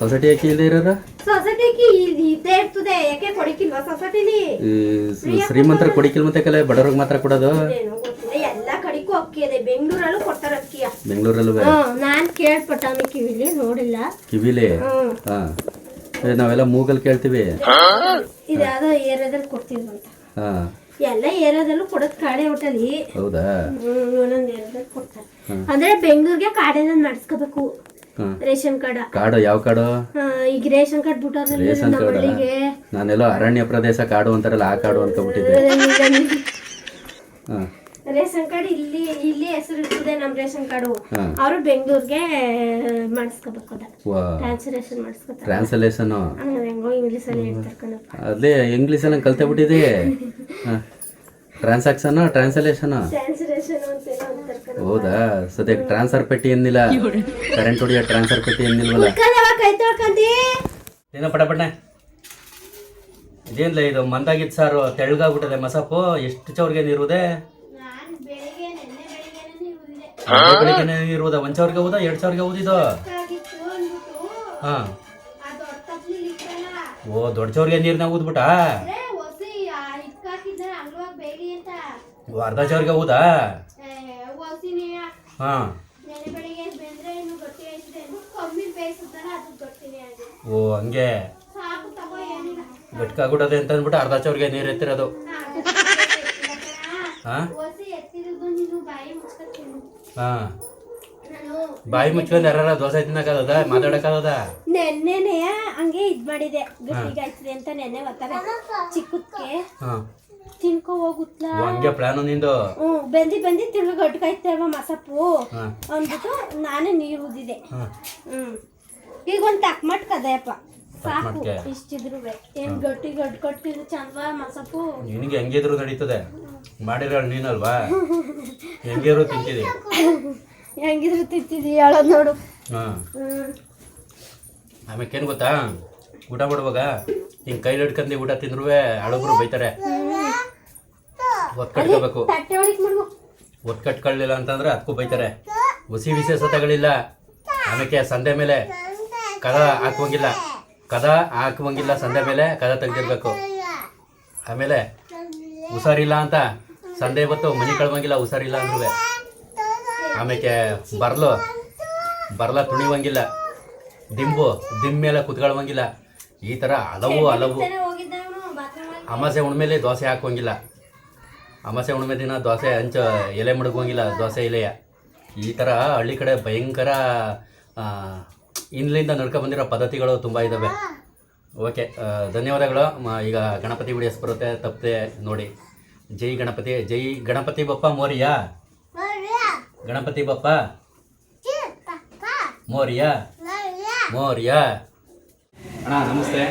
ಸೊಸೈಟಿ ಅಕ್ಕಿ ಇಲ್ಲದೆ ಇರೋರು? ಸೊಸೈಟಿ ಅಕ್ಕಿ ಇದ್ದೇ ಇರ್ತದೆ ಯಾಕೆ ಕೊಡಿಕಿಲ್ವಾ ಸೊಸೈಟಿಲಿ? ಈ ಶ್ರೀಮಂತರ ಕೊಡಿಕಿಲ್ ಮತ್ತೆ ಕಲೆ ಬಡವ್ರಿಗೆ ಮಾತ್ರ ಕೊಡೋದು? ಏನೋ ಗೊತ್ತಿಲ್ಲ ಎಲ್ಲಾ ಕಡೆಗೂ ಅಕ್ಕಿ ಇದೆ ಬೆಂಗಳೂರಲ್ಲೂ ಕೊಡ್ತಾರ ಅಕ್ಕಿಯ. ಬೆಂಗಳೂರಲ್ಲೂ ನಾನ್ ಕೇಳ್ಪಟ್ಟವನಿ ಕಿವಿಲಿ ನೋಡಿಲ್ಲ. ಕಿವಿಲಿ? ಹಾಂ. ನಾವೆಲ್ಲ ಮೂಗಲ್ ಕೇಳ್ತೀವಿ. ಇದ್ಯಾವುದೋ ಏರಿಯಾದಲ್ಲಿ ಕೊಡ್ತಿದ್ವಂತ ಹಾ. ಎಲ್ಲ ಏರಿಯಾದಲ್ಲೂ ಕೊಡೋದ್ ಕಾಡೆ ಹೋಟೆಲಿ ಹೌದಾ? ಒಂದೊಂದ್ ಏರಿಯಾದಲ್ಲಿ ಕೊಡ್ತಾರೆ. ಅಂದ್ರೆ ಬೆಂಗಳೂರಿಗೆ ಕಾಡೆನ ಮಾಡಿಸ್ಕೋಬೇಕು. ಹಾಂ. Ration card. ಕಾಡು ಯಾವ ಕಾಡು? ಈಗ ರೇಷನ್ ಕಾರ್ಡ್ ಬಿಟ್ಟವ್ರಲ್ಲ ರೇಷನ್ ನಮ್ಮ ಕಾರ್ಡ? ಹಳ್ಳಿಗೆ. ನಾನೆಲ್ಲೋ ಅರಣ್ಯ ಪ್ರದೇಶ ಕಾಡು ಅಂತಾರಲ್ಲ ಆ ಕಾಡು ಅಂತ ಹಾಂ. ರೇಷನ್ ಕಾರ್ಡ್ ಇಲ್ಲಿ ಇಲ್ಲಿ ಹೆಸರು ಇರ್ತದೆ ನಮ್ ರೇಷನ್ ಕಾರ್ಡು. ಅವರು ಬೆಂಗಳೂರಿಗೆ ಮಾಡಿಸ್ಕೋಬೇಕು ಅದ ಟ್ರಾನ್ಸ್ಲೇಷನ್ ಮಾಡಿಸ್ಕೊತಾರೆ. ಟ್ರಾನ್ಸ್ಲೇಷನ್ ಹಂಗ ಹೆಂಗೋ ಇಂಗ್ಲೀಷ್ ಅಲ್ಲಿ ಹೇಳ್ತಾರೆ ಕಣಪ್ಪ. ಅದೇ ಇಂಗ್ಲೀಷಲ್ಲಿ ಕಲ್ತೆ ಬಿಟ್ಟಿದೆ ಟ್ರಾನ್ಸಾಕ್ಷನ್ ಟ್ರಾನ್ಸ್ಲೇಷನ್. ಹೌದಾ? ಸದ್ಯಕ್ಕೆ ಟ್ರಾನ್ಸ್ಫರ್ ಪೆಟ್ಟಿ ಏನಿಲ್ಲ ಕರೆಂಟ್ ಹೊಡಿಯೋ ಟ್ರಾನ್ಸ್ಫರ್ ಪೆಟ್ಟಿ ಏನಿಲ್ವಲ್ಲ ಏನೋ ಪಟ ಪಟ್ನೆ. ಇದೇನಿಲ್ಲ ಇದು ಮಂದಾಗಿತ್ತು ಸಾರು ತೆಳ್ಳಗಾಗ್ಬಿಟ್ಟಿದೆ ಮಸಪ್ಪು ಎಷ್ಟು ಚೌರ್ಗೆ ನೀರುವುದೇ ಇರುವುದ. ಒಂದ್ ಸಾವಿರಗೆ ಹೋದ ಎರಡ್ ಸಾವಿರಗೆ ಅಂದ್ಬಿಟ್ಟು ಹಾ. ಓ ದೊಡ್ಡ ಚೌರ್ಗೆ ನೀರ್ನ ಊದ್ಬಿಟ್ಟ ಓ ಅರ್ಧ ಚೌರ್ಗೆ ಊದಾ ಹೊಸಿನಿ ಹಾ. ಓ ಹಂಗೆ. ಸಾಕು ತಗೋ ಏನಿಲ್ಲ. ಗಟ್ಕಾಗ್ಬಿಡದೆ ಅಂತ ಅಂದ್ಬಿಟ್ಟು ಅರ್ಧ ಚೌರ್ಗೆ ನೀರ್ ಎತ್ತಿರೋದು. ಹಾ ಹೊಸಿ ಎತ್ತಿರೋದು ನೀನು ಬಾಯಿ ಮುಚ್ಕೊತೀನಿ ಹಾ. ಬಾಯಿ ಮುಚ್ಕೊಂಡು ಯಾರ ದೋಸೆ ತಿನ್ನಕ್ಕಾಗದ ಮಾತಾಡಕ್ಕಾಗದ ನೆನ್ನೆನೆ ಹಂಗೆ ಇದ್ ಮಾಡಿದೆ. ಗಟ್ಟಿಗೆ ಆಯ್ತದೆ ಅಂತ ನೆನ್ನೆ ಬರ್ತಾರೆ ಚಿಕ್ಕಕ್ಕೆ ತಿನ್ಕೊ ಹೋಗುತ್ಲ? ಹಂಗೆ ಪ್ಲಾನು ನಿಂದು? ಹ್ಮ್ ಬೆಂದಿ ಬೆಂದಿ ತಿರ್ಗಿ ಗಟ್ಕಾಯ್ತಲ್ವ ಮಸಪ್ಪು ಹಾ. ಅಂದ್ಬಿಟ್ಟು ನಾನೇ ನೀರು ಊದಿದೆ ಹಾ. ಹ್ಮ್. ಈಗ ಒಂದ್ ತಕ್ಮಟ್ ಕದಯಪ್ಪ. ಸಾಕು? ಇಷ್ಟಿದ್ರು ಏನ್ ಗಟ್ಟಿ ಗಟ್ಟಿ ಕಟ್ಟಿದ್ರು ಚಂದವಾ ಮಸಪ್ಪು ನಿನಗೆ ಹೆಂಗಿದ್ರು ನಡೀತದೆ. ಮಾಡಿರೋ ನೀನಲ್ವಾ ಹೆಂಗಿದ್ರು ತಿಂತಿದಿ ಹೆಂಗಿದ್ರು ತಿಂತಿದಿ ಹೇಳೋದ್ ನೋಡು. ಹಾ. ಆಮೇಲೆ ಏನು ಗೊತ್ತಾ? ಊಟ ಮಾಡುವಾಗ ಹಿಂಗೆ ಕೈಲಿ ಹಿಡ್ಕೊಂಡು ಊಟ ತಿಂದ್ರು ಹಳಬ್ರು ಬೈತಾರೆ. ಒತ್ ಕಟ್ಕೋಬೇಕು. ತಟ್ಟೆ ಒಳಗೆ ಮಾಡ್ಬೋ ಒತ್ ಕಟ್ಕೊಳ್ಳಿಲ್ಲ ಅಂತಂದ್ರೆ ಅದಕ್ಕೂ ಬೈತಾರೆ. ಹುಸಿ ವಿಶೇಷತೆಗಳಿಲ್ಲ ಆಮೇಲೆ ಸಂದೆ ಮೇಲೆ ಕದ ಹಾಕುವಂಗಿಲ್ಲ. ಕದ ಹಾಕುವಂಗಿಲ್ಲ ಸಂದೆ ಮೇಲೆ ಕದ ತೆಗ್ದಿರ್ಬೇಕು. ಆಮೇಲೆ ಹುಷಾರಿಲ್ಲ ಅಂತ ಸಂದೆ ಇವತ್ತು ಮನೆ ಕಳ್ವಂಗಿಲ್ಲ ಹುಷಾರಿಲ್ಲ ಅಂದ್ರೂ ಆಮೇಲೆ ಬರ್ಲು ಬರ್ಲ ತುಣಿವಂಗಿಲ್ಲ ದಿಂಬು ದಿಂಬ ಮೇಲೆ ಕುತ್ಕೊಳ್ವಂಗಿಲ್ಲ. ಈ ಥರ ಹಲವು ಹಲವು ಅಮಾಸೆ ಹುಣ್ಮೇಲೆ ದೋಸೆ ಹಾಕುವಂಗಿಲ್ಲ. ಅಮಾಸೆ ಹುಣ್ಮೆ ದಿನ ದೋಸೆ ಹಂಚ ಎಲೆ ಮಡಗುವಂಗಿಲ್ಲ ದೋಸೆ ಎಲೆಯ. ಈ ಥರ ಹಳ್ಳಿ ಕಡೆ ಭಯಂಕರ ಹಿಂದ್ಲಿಂದ ನಡ್ಕೊ ಬಂದಿರೋ ಪದ್ಧತಿಗಳು ತುಂಬ ಇದ್ದಾವೆ ಓಕೆ ಧನ್ಯವಾದಗಳು. ಮ- ಈಗ ಗಣಪತಿ ವಿಡಿಯೋಸ್ ಬರುತ್ತೆ ತಪ್ಪದೆ ನೋಡಿ. ಜೈ ಗಣಪತಿ ಜೈ ಗಣಪತಿ ಬಪ್ಪ ಮೋರಿಯಾ? ಗಣಪತಿ ಬಪ್ಪ? ಮೋರಿಯಾ? ಮೋರಿಯಾ. ಅಣ್ಣ ನಮಸ್ತೆ.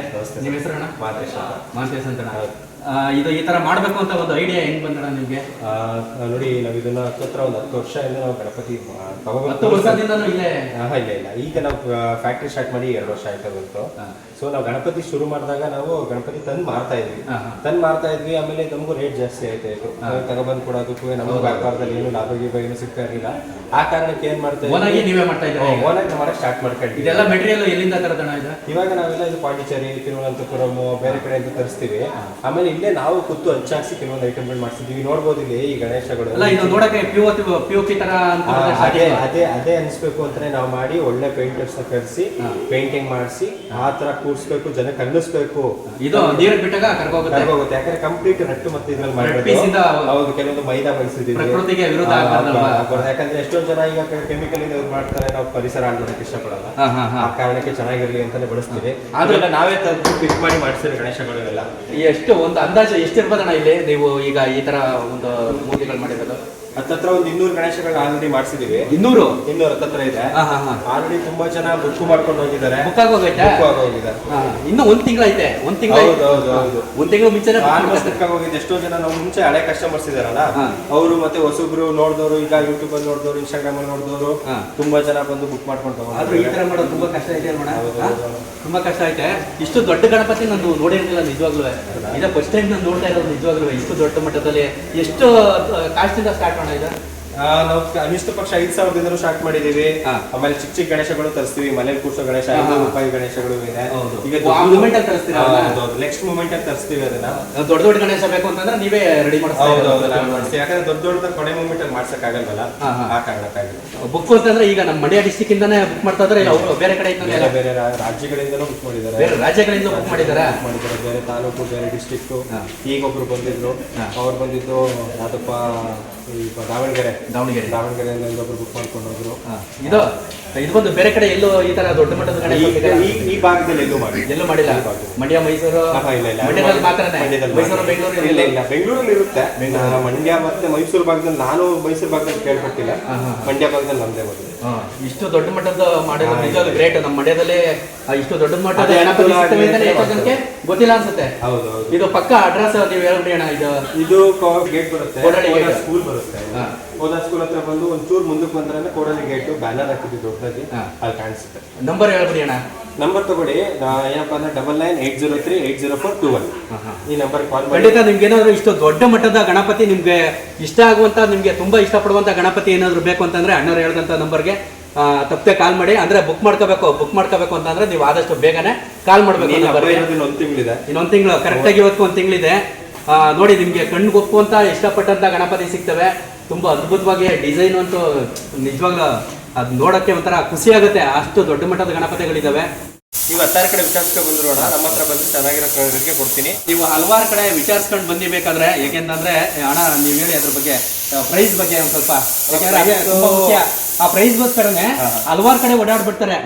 ನಿಮ್ಮ ಹೆಸರು ಅಣ್ಣ? ಮಾತೇಶ ಮಾಂತೇಶ್ ಅಂತ ಇದು ಈ ತರ ಮಾಡ್ಬೇಕು ಅಂತ ಒಂದು ಐಡಿಯಾ ಹೆಂಗ್ ಬಂದಣ ನಿಮ್ಗೆ? ನೋಡಿ ನಾವು ಇದನ್ನ ಹತ್ತತ್ರ ಒಂದು ಹತ್ತು ಇಲ್ಲ ನಾವು ಗಣಪತಿ ಆ, ತಗೋಬೇಕು ಹತ್ತು ವರ್ಷದಿಂದನೂ ಇಲ್ಲೇ? ಇಲ್ಲ ಇಲ್ಲ ಈಗ ನಾವು ಫ್ಯಾಕ್ಟ್ರಿ ಸ್ಟಾರ್ಟ್ ಮಾಡಿ ಎರಡು ವರ್ಷ ಆಯ್ತಾ ಬಂತು. ಸೊ ನಾವು ಗಣಪತಿ ಶುರು ಮಾಡಿದಾಗ ನಾವು ಗಣಪತಿ ತಂದು ಮಾರ್ತಾ ಇದ್ವಿ. ತಂದು ಮಾರ್ತಾ ಇದ್ವಿ ಆಮೇಲೆ ನಮಗೂ ರೇಟ್ ಜಾಸ್ತಿ ಆಯ್ತಾ. ಇತ್ತು ತಗೊಬಂದು ಕೊಡೋದಕ್ಕೂ ನಮ್ಮ ವ್ಯಾಪಾರದಲ್ಲಿ ಏನು ಲಾಭ ಗೀಭ ಏನು ಸಿಗ್ತಾ ಇರಲಿಲ್ಲ. ಆ ಕಾರಣಕ್ಕೆ ಏನ್ ಮಾಡ್ತಾ ಇದ್ದೀವಿ ನೀವೇ ಮಾಡ್ತಾ ಇದ್ದೀರಾ ಈಗ? ಓನಾಗಿ ಸ್ಟಾರ್ಟ್ ಮಾಡ್ಕೊಂಡ್ವಿ ಇದೆಲ್ಲ ಮೆಟೀರಿಯಲ್ ಎಲ್ಲಿಂದ ತರದಣ ಇದೆ? ಇವಾಗ ನಾವೆಲ್ಲ ಇದು ಪಾಂಡಿಚೇರಿ ತಿರುವನಂತಪುರಮ್ ಬೇರೆ ಕಡೆಯಿಂದ ತರಿಸ್ತೀವಿ. ಆಮೇಲೆ ಇಲ್ಲೇ ನಾವು ಕೂತು ಹಂಚಾಕ್ಸಿ ಕೆಲವೊಂದು ಐಟಮ್ಗಳು ಮಾಡಿಸ್ತಿದ್ವಿ ನೋಡ್ಬೋದು ಇಲ್ಲಿ ಈ ಗಣೇಶಗಳು. ಅಲ್ಲ ಇದು ನೋಡಕ್ಕೆ ತರ ಅಂತ ಅದೇ ಅದೇ ಅದೇ ಅನ್ಸ್ಬೇಕು ಅಂತಾನೆ ನಾವು ಮಾಡಿ ಒಳ್ಳೆ ಪೇಂಟರ್ಸ್ ಕರೆಸಿ ಪೇಂಟಿಂಗ್ ಮಾಡಿಸಿ ಆ ತರ ಕೂರಿಸ್ಬೇಕು ಜನ ಅನ್ನಿಸ್ಬೇಕು ಇದು ನೀರು ಬಿಟ್ಟಾಗ ಕರ್ಕೋಗುತ್ತೆ ಕರ್ಕೋಗುತ್ತೆ ಯಾಕಂದ್ರೆ ಕಂಪ್ಲೀಟ್ ರಟ್ಟು ಮತ್ತೆ ಇದ್ರಲ್ಲಿ ಮಾಡಿರೋದು ಹೌದು ಕೆಲವೊಂದು ಮೈದಾ ಬಳಸಿದೀವಿ ಪ್ರಕೃತಿಗೆ ವಿರುದ್ಧ ಆ, ಯಾಕಂದ್ರೆ ಎಷ್ಟೊಂದು ಜನ ಈಗ ಕೆಮಿಕಲ್ ಇಂದ ಮಾಡ್ತಾರೆ ನಾವು ಪರಿಸರ ಆಗೋದಕ್ಕೆ ಇಷ್ಟಪಡಲ್ಲ. ಆ ಕಾರಣಕ್ಕೆ ಚೆನ್ನಾಗಿರ್ಲಿ ಅಂತಾನೆ ಬಳಸ್ತೀವಿ. ಆದ್ರೆ- ನಾವೇ ತಂದು ಪಿಕ್ ಮಾಡಿ ಮಾಡಿಸಿರೋ ಗಣೇಶಗಳು ಎಲ್ಲ ಎಷ್ಟು ಒಂದು ಅಂದಾಜು ಎಷ್ಟಿರ್ಬೋದಣ್ಣ ಇಲ್ಲಿ? ನೀವು ಈಗ ಈ ತರ ಒಂದು ಮೂರ್ತಿಗಳು ಮಾಡಿರೋದು? ಹತ್ತತ್ರ ಒಂದು ಇನ್ನೂರು ಗಣೇಶಗಳನ್ನ ಆಲ್ರೆಡಿ ಮಾಡಿಸಿದೀವಿ. ಇನ್ನೂರು? ಇನ್ನೂರು ಹತ್ತತ್ರ ಇದೆ. ಆಲ್ರೆಡಿ ತುಂಬಾ ಜನ ಬುಕ್ ಮಾಡ್ಕೊಂಡು ಹೋಗಿದ್ದಾರೆ. ಬುಕ್ ಆಗೋಗೈತೆ ಬುಕ್ ಆಗೋಗಿದ್ದಾರೆ ಇನ್ನು ಒಂದ್ ತಿಂಗಳೈತೆ ಒಂದ್ ತಿಂಗಳ ಹೌದು, ಹೌದು, ಹೌದು. ಒಂದ್ ತಿಂಗಳು ಮುಂಚೆ. ಹೋಗಿದ್ದು. ಎಷ್ಟೋ ಜನ ನಾವು ಮುಂಚೆ ಹಳೆ ಕಸ್ಟಮರ್ಸ್ ಇದಾರಲ್ಲ. ಅವರು ಮತ್ತೆ ಹೊಸಬ್ರು ನೋಡಿದವರು ಈಗ ಯೂಟ್ಯೂಬ್ ಅಲ್ಲಿ ನೋಡಿದವರು ಇನ್ಸ್ಟಾಗ್ರಾಮ್ ಅಲ್ಲಿ ನೋಡಿದವರು. ತುಂಬಾ ಜನ ಬಂದು ಬುಕ್ ಮಾಡ್ಕೊಂಡು ಆದ್ರೂ ಈ ತರ ಮಾಡೋದು ತುಂಬಾ ಕಷ್ಟ ಇದೆ ನೋಡ? ತುಂಬಾ ಕಷ್ಟ ಐತೆ. ಇಷ್ಟು ದೊಡ್ಡ ಗಣಪತಿ ನಾನು ನೋಡಿರ್ಲಿಲ್ಲ ನಿಜವಾಗ್ಲೂ ಇದೇ ಫಸ್ಟ್ ಟೈಮ್ ನಾನು ನೋಡ್ತಾ ಇರೋದು ನಿಜವಾಗ್ಲೂ ಇಷ್ಟು ದೊಡ್ಡ ಮಟ್ಟದಲ್ಲಿ ಎಷ್ಟು ಕಾಸ್ಟ್ ಇಂದ ಸ್ಟಾರ್ಟ್ ಮಾಡೋಣ ಇದು. ನಾವು ಅನಿಷ್ಟು ಪಕ್ಷ ಐದ್ ಸಾವಿರದಿಂದ ಸ್ಟಾರ್ಟ್ ಮಾಡಿದೀವಿ. ಹಾ. ಆಮೇಲೆ ಚಿಕ್ಕ ಚಿಕ್ಕ ಗಣೇಶಗಳು ತರಿಸ್ತೀವಿ. ಮನೇಲಿ ಕೂರ್ಸೋ ಗಣೇಶ ಐನೂರು ರೂಪಾಯಿ ಗಣೇಶಗಳು ಇದೆ. ಹೌದು. ಈಗ ಆ moment ಅಲ್ಲಿ ತರಿಸ್ತೀರಾ ಅದನ್ನ? ನೆಕ್ಸ್ಟ್ ಮೂಮೆಂಟ್ ಅಲ್ಲಿ ತರಿಸ್ತೀವಿ ಅದನ್ನ. ದೊಡ್ಡ ದೊಡ್ಡ ಗಣೇಶ ಬೇಕು ಅಂತಂದ್ರೆ ನೀವೇ ರೆಡಿ ಹೌದು ಹೌದು. ಯಾಕಂದ್ರೆ ದೊಡ್ಡ ದೊಡ್ಡ ಕೊನೆ ಮೂಮೆಂಟ್ ಅಲ್ಲಿ ಮಾಡ್ಸಕ್ ಆಗಲ್ವಲ್ಲ ಹಾ, ಹಾ. ಆ ಕಾರಣಕ್ಕಾಗಿ. ಬುಕ್ ಅಂತಂದ್ರೆ ಈಗ ನಮ್ಮ ಮಂಡ್ಯ ಡಿಸ್ಟಿಕ್ ಇಂದಾನೆ ಬುಕ್ ಮಾಡ್ತಾ ಇದ್ರೆ ಇಲ್ಲ ಅವರು ಬೇರೆ ಕಡೆ ಬೇರೆ ಬೇರೆ ರಾ- ರಾಜ್ಯಗಳಿಂದಲೂ ಬುಕ್ ಮಾಡಿದ್ದಾರೆ. ಬೇರೆ ರಾಜ್ಯಗಳಿಂದ ಬುಕ್ ಮಾಡಿದಾರಾ ಮಾಡಿದ್ದಾರೆ. ಬೇರೆ ತಾಲೂಕು ಬೇರೆ ಡಿಸ್ಟಿಕ್ ಹಾ. ಈಗ ಒಬ್ರು ಬಂದಿದ್ರು. ಹಾ. ಅವ್ರು ಬಂದಿದ್ದು ಯಾವ್ದಪ್ಪ ಈ ದಾವಣಗೆರೆ. ದಾವಣಗೆರೆ ದಾವಣಗೆರೆಯಿಂದ ಒಬ್ಬರು ಬುಕ್ ಮಾಡ್ಕೊಂಡು ಹೋದ್ರು. ಇದು ಇದು ಬಂದು ಬೇರೆ ಕಡೆ ಎಲ್ಲೂ ಈ ತರ ದೊಡ್ಡ ಮಟ್ಟದ ಕಡೆ ಈ- ಭಾಗದಲ್ಲಿ ಎಲ್ಲೂ ಮಾಡಿ ಎಲ್ಲೂ ಮಾಡಿಲ್ಲ? ಮಂಡ್ಯ ಮೈಸೂರು ಆಹಾ, ಇಲ್ಲ, ಇಲ್ಲ. ಮಂಡ್ಯದಲ್ಲಿ ಮಾತ್ರ ಮೈಸೂರು. ಬೆಂಗಳೂರು ಇಲ್ಲ ಇಲ್ಲ ಬೆಂಗಳೂರಲ್ಲಿ ಇರುತ್ತೆ. ಮಂಡ್ಯ ಮತ್ತೆ ಮೈಸೂರು ಭಾಗದಲ್ಲಿ ನಾನು ಮೈಸೂರು ಭಾಗದಲ್ಲಿ ಕೇಳ್ಪಟ್ಟಿಲ್ಲ. ಮಂಡ್ಯ ಭಾಗದಲ್ಲಿ ನಮ್ದೇ ಮೊದಲು ಇಷ್ಟು ದೊಡ್ಡ ಮಟ್ಟದ ಮಾಡಿದ್ರೆ ನಿಜವಾಗ್ಲೂ ಗ್ರೇಟ್ ನಮ್ಮ ಮಂಡ್ಯದಲ್ಲಿ ಇಷ್ಟು ದೊಡ್ಡ ಮಟ್ಟದ ಗೊತ್ತಿಲ್ಲ ಅನ್ಸುತ್ತೆ. ಹೌದು ಇದು ಪಕ್ಕ ಅಡ್ರೆಸ್ ನೀವು ಹೇಳ್ಬಿಡಿ ಅಣ್ಣ ಇದು. ಇದು ಗೇಟ್ ಬರುತ್ತೆ. ಸ್ಕೂಲ್ ಬರುತ್ತೆ. ಹೋದ ಸ್ಕೂಲ್ ಹತ್ರ ಬಂದು ಒಂಚೂರು ಮುಂದಕ್ಕೆ ಬಂದ್ರೆ ಕೋಡಲಿ ಗೇಟ್ ಬ್ಯಾನರ್ ಹಾಕಿದ್ದು ದೊಡ್ಡದಾಗಿ ಹಾ. ಅಲ್ಲಿ ಕಾಣಿಸುತ್ತೆ. ನಂಬರ್ ಹೇಳ್ಬಿಡಿ ಅಣ್ಣ. ನಂಬರ್ ತಗೊಳ್ಳಿ. ಏನಪ್ಪ ಅಂದ್ರೆ double nine eight zero three eight zero four two one ಈ ನಂಬರ್ ಕಾಲ್ ಖಂಡಿತ ನಿಮ್ಗೆ ಏನಾದ್ರು ಇಷ್ಟು ದೊಡ್ಡ ಮಟ್ಟದ ಗಣಪತಿ ನಿಮ್ಗೆ ಇಷ್ಟ ಆಗುವಂತ ನಿಮ್ಗೆ ತುಂಬಾ ಇಷ್ಟಪಡುವಂತ ಗಣಪತಿ ಏನಾದ್ರು ಬೇಕು ಅಂತಂದ್ರೆ ಅಣ್ಣವ್ರು ಹೇಳಿದಂತ ನಂಬರ್ಗೆ ತಪ್ಪದೆ ಕಾಲ್ ಮಾಡಿ. ಅಂದ್ರೆ ಬುಕ್ ಮಾಡ್ಕೋಬೇಕು ಬುಕ್ ಮಾಡ್ಕೋಬೇಕು ಅಂತಂದ್ರೆ ನೀವು ಆದಷ್ಟು ಬೇಗನೆ ಕಾಲ್ ಮಾಡ್ಬೇಕು ಇನ್ನೊಂದು ತಿಂಗಳಿದೆ. ಇನ್ನೊಂದು ತಿಂಗಳು ಕರೆಕ್ಟಾಗಿ ಇವತ್ತು ಒಂದು ತಿಂಗಳಿದೆ. ನೋಡಿ ನಿಮಗೆ ಕಣ್ಣು ಒಪ್ಪುವಂತ ಇಷ್ಟಪಟ್ಟಂತ ಗಣಪತಿ ಸಿಗ್ತವೆ. ತುಂಬಾ ಅದ್ಭುತವಾಗಿ ಡಿಸೈನ್ ಅಂತೂ ನಿಜವಾಗ್ಲೂ ಅದು ನೋಡಕ್ಕೆ ಒಂಥರ ಖುಷಿ ಆಗುತ್ತೆ. ಅಷ್ಟು ದೊಡ್ಡ ಮಟ್ಟದ ಗಣಪತಿಗಳಿದಾವೆ. ನೀವು ಹತ್ತಾರು ಕಡೆ ವಿಚಾರಿಸ್ಕೊಂಡು ಬಂದ್ರು ನಮ್ಮ ಹತ್ರ ಬಂದ್ರೆ ಚೆನ್ನಾಗಿರೋ ಕೊಡ್ತೀನಿ. ನೀವು ಹಲವಾರು ಕಡೆ ವಿಚಾರಿಸ್ಕೊಂಡು ಬಂದಿಬೇಕಾದ್ರೆ ಯಾಕೆಂತಂದ್ರೆ ಅಣ್ಣ ನೀವು ಹೇಳಿ ಅದ್ರ ಬಗ್ಗೆ ಪ್ರೈಸ್ ಬಗ್ಗೆ ಒಂದ್ ಸ್ವಲ್ಪ. ಯಾಕೆಂದ್ರೆ ಪ್ರೈಸ್ ತುಂಬಾ ಮುಖ್ಯ. ಆ ಪ್ರೈಸ್ಗೋಸ್ಕರನೇ ಹಲವಾರು ಕಡೆ ಓಡಾಡ್ಬಿಡ್ತಾರೆ.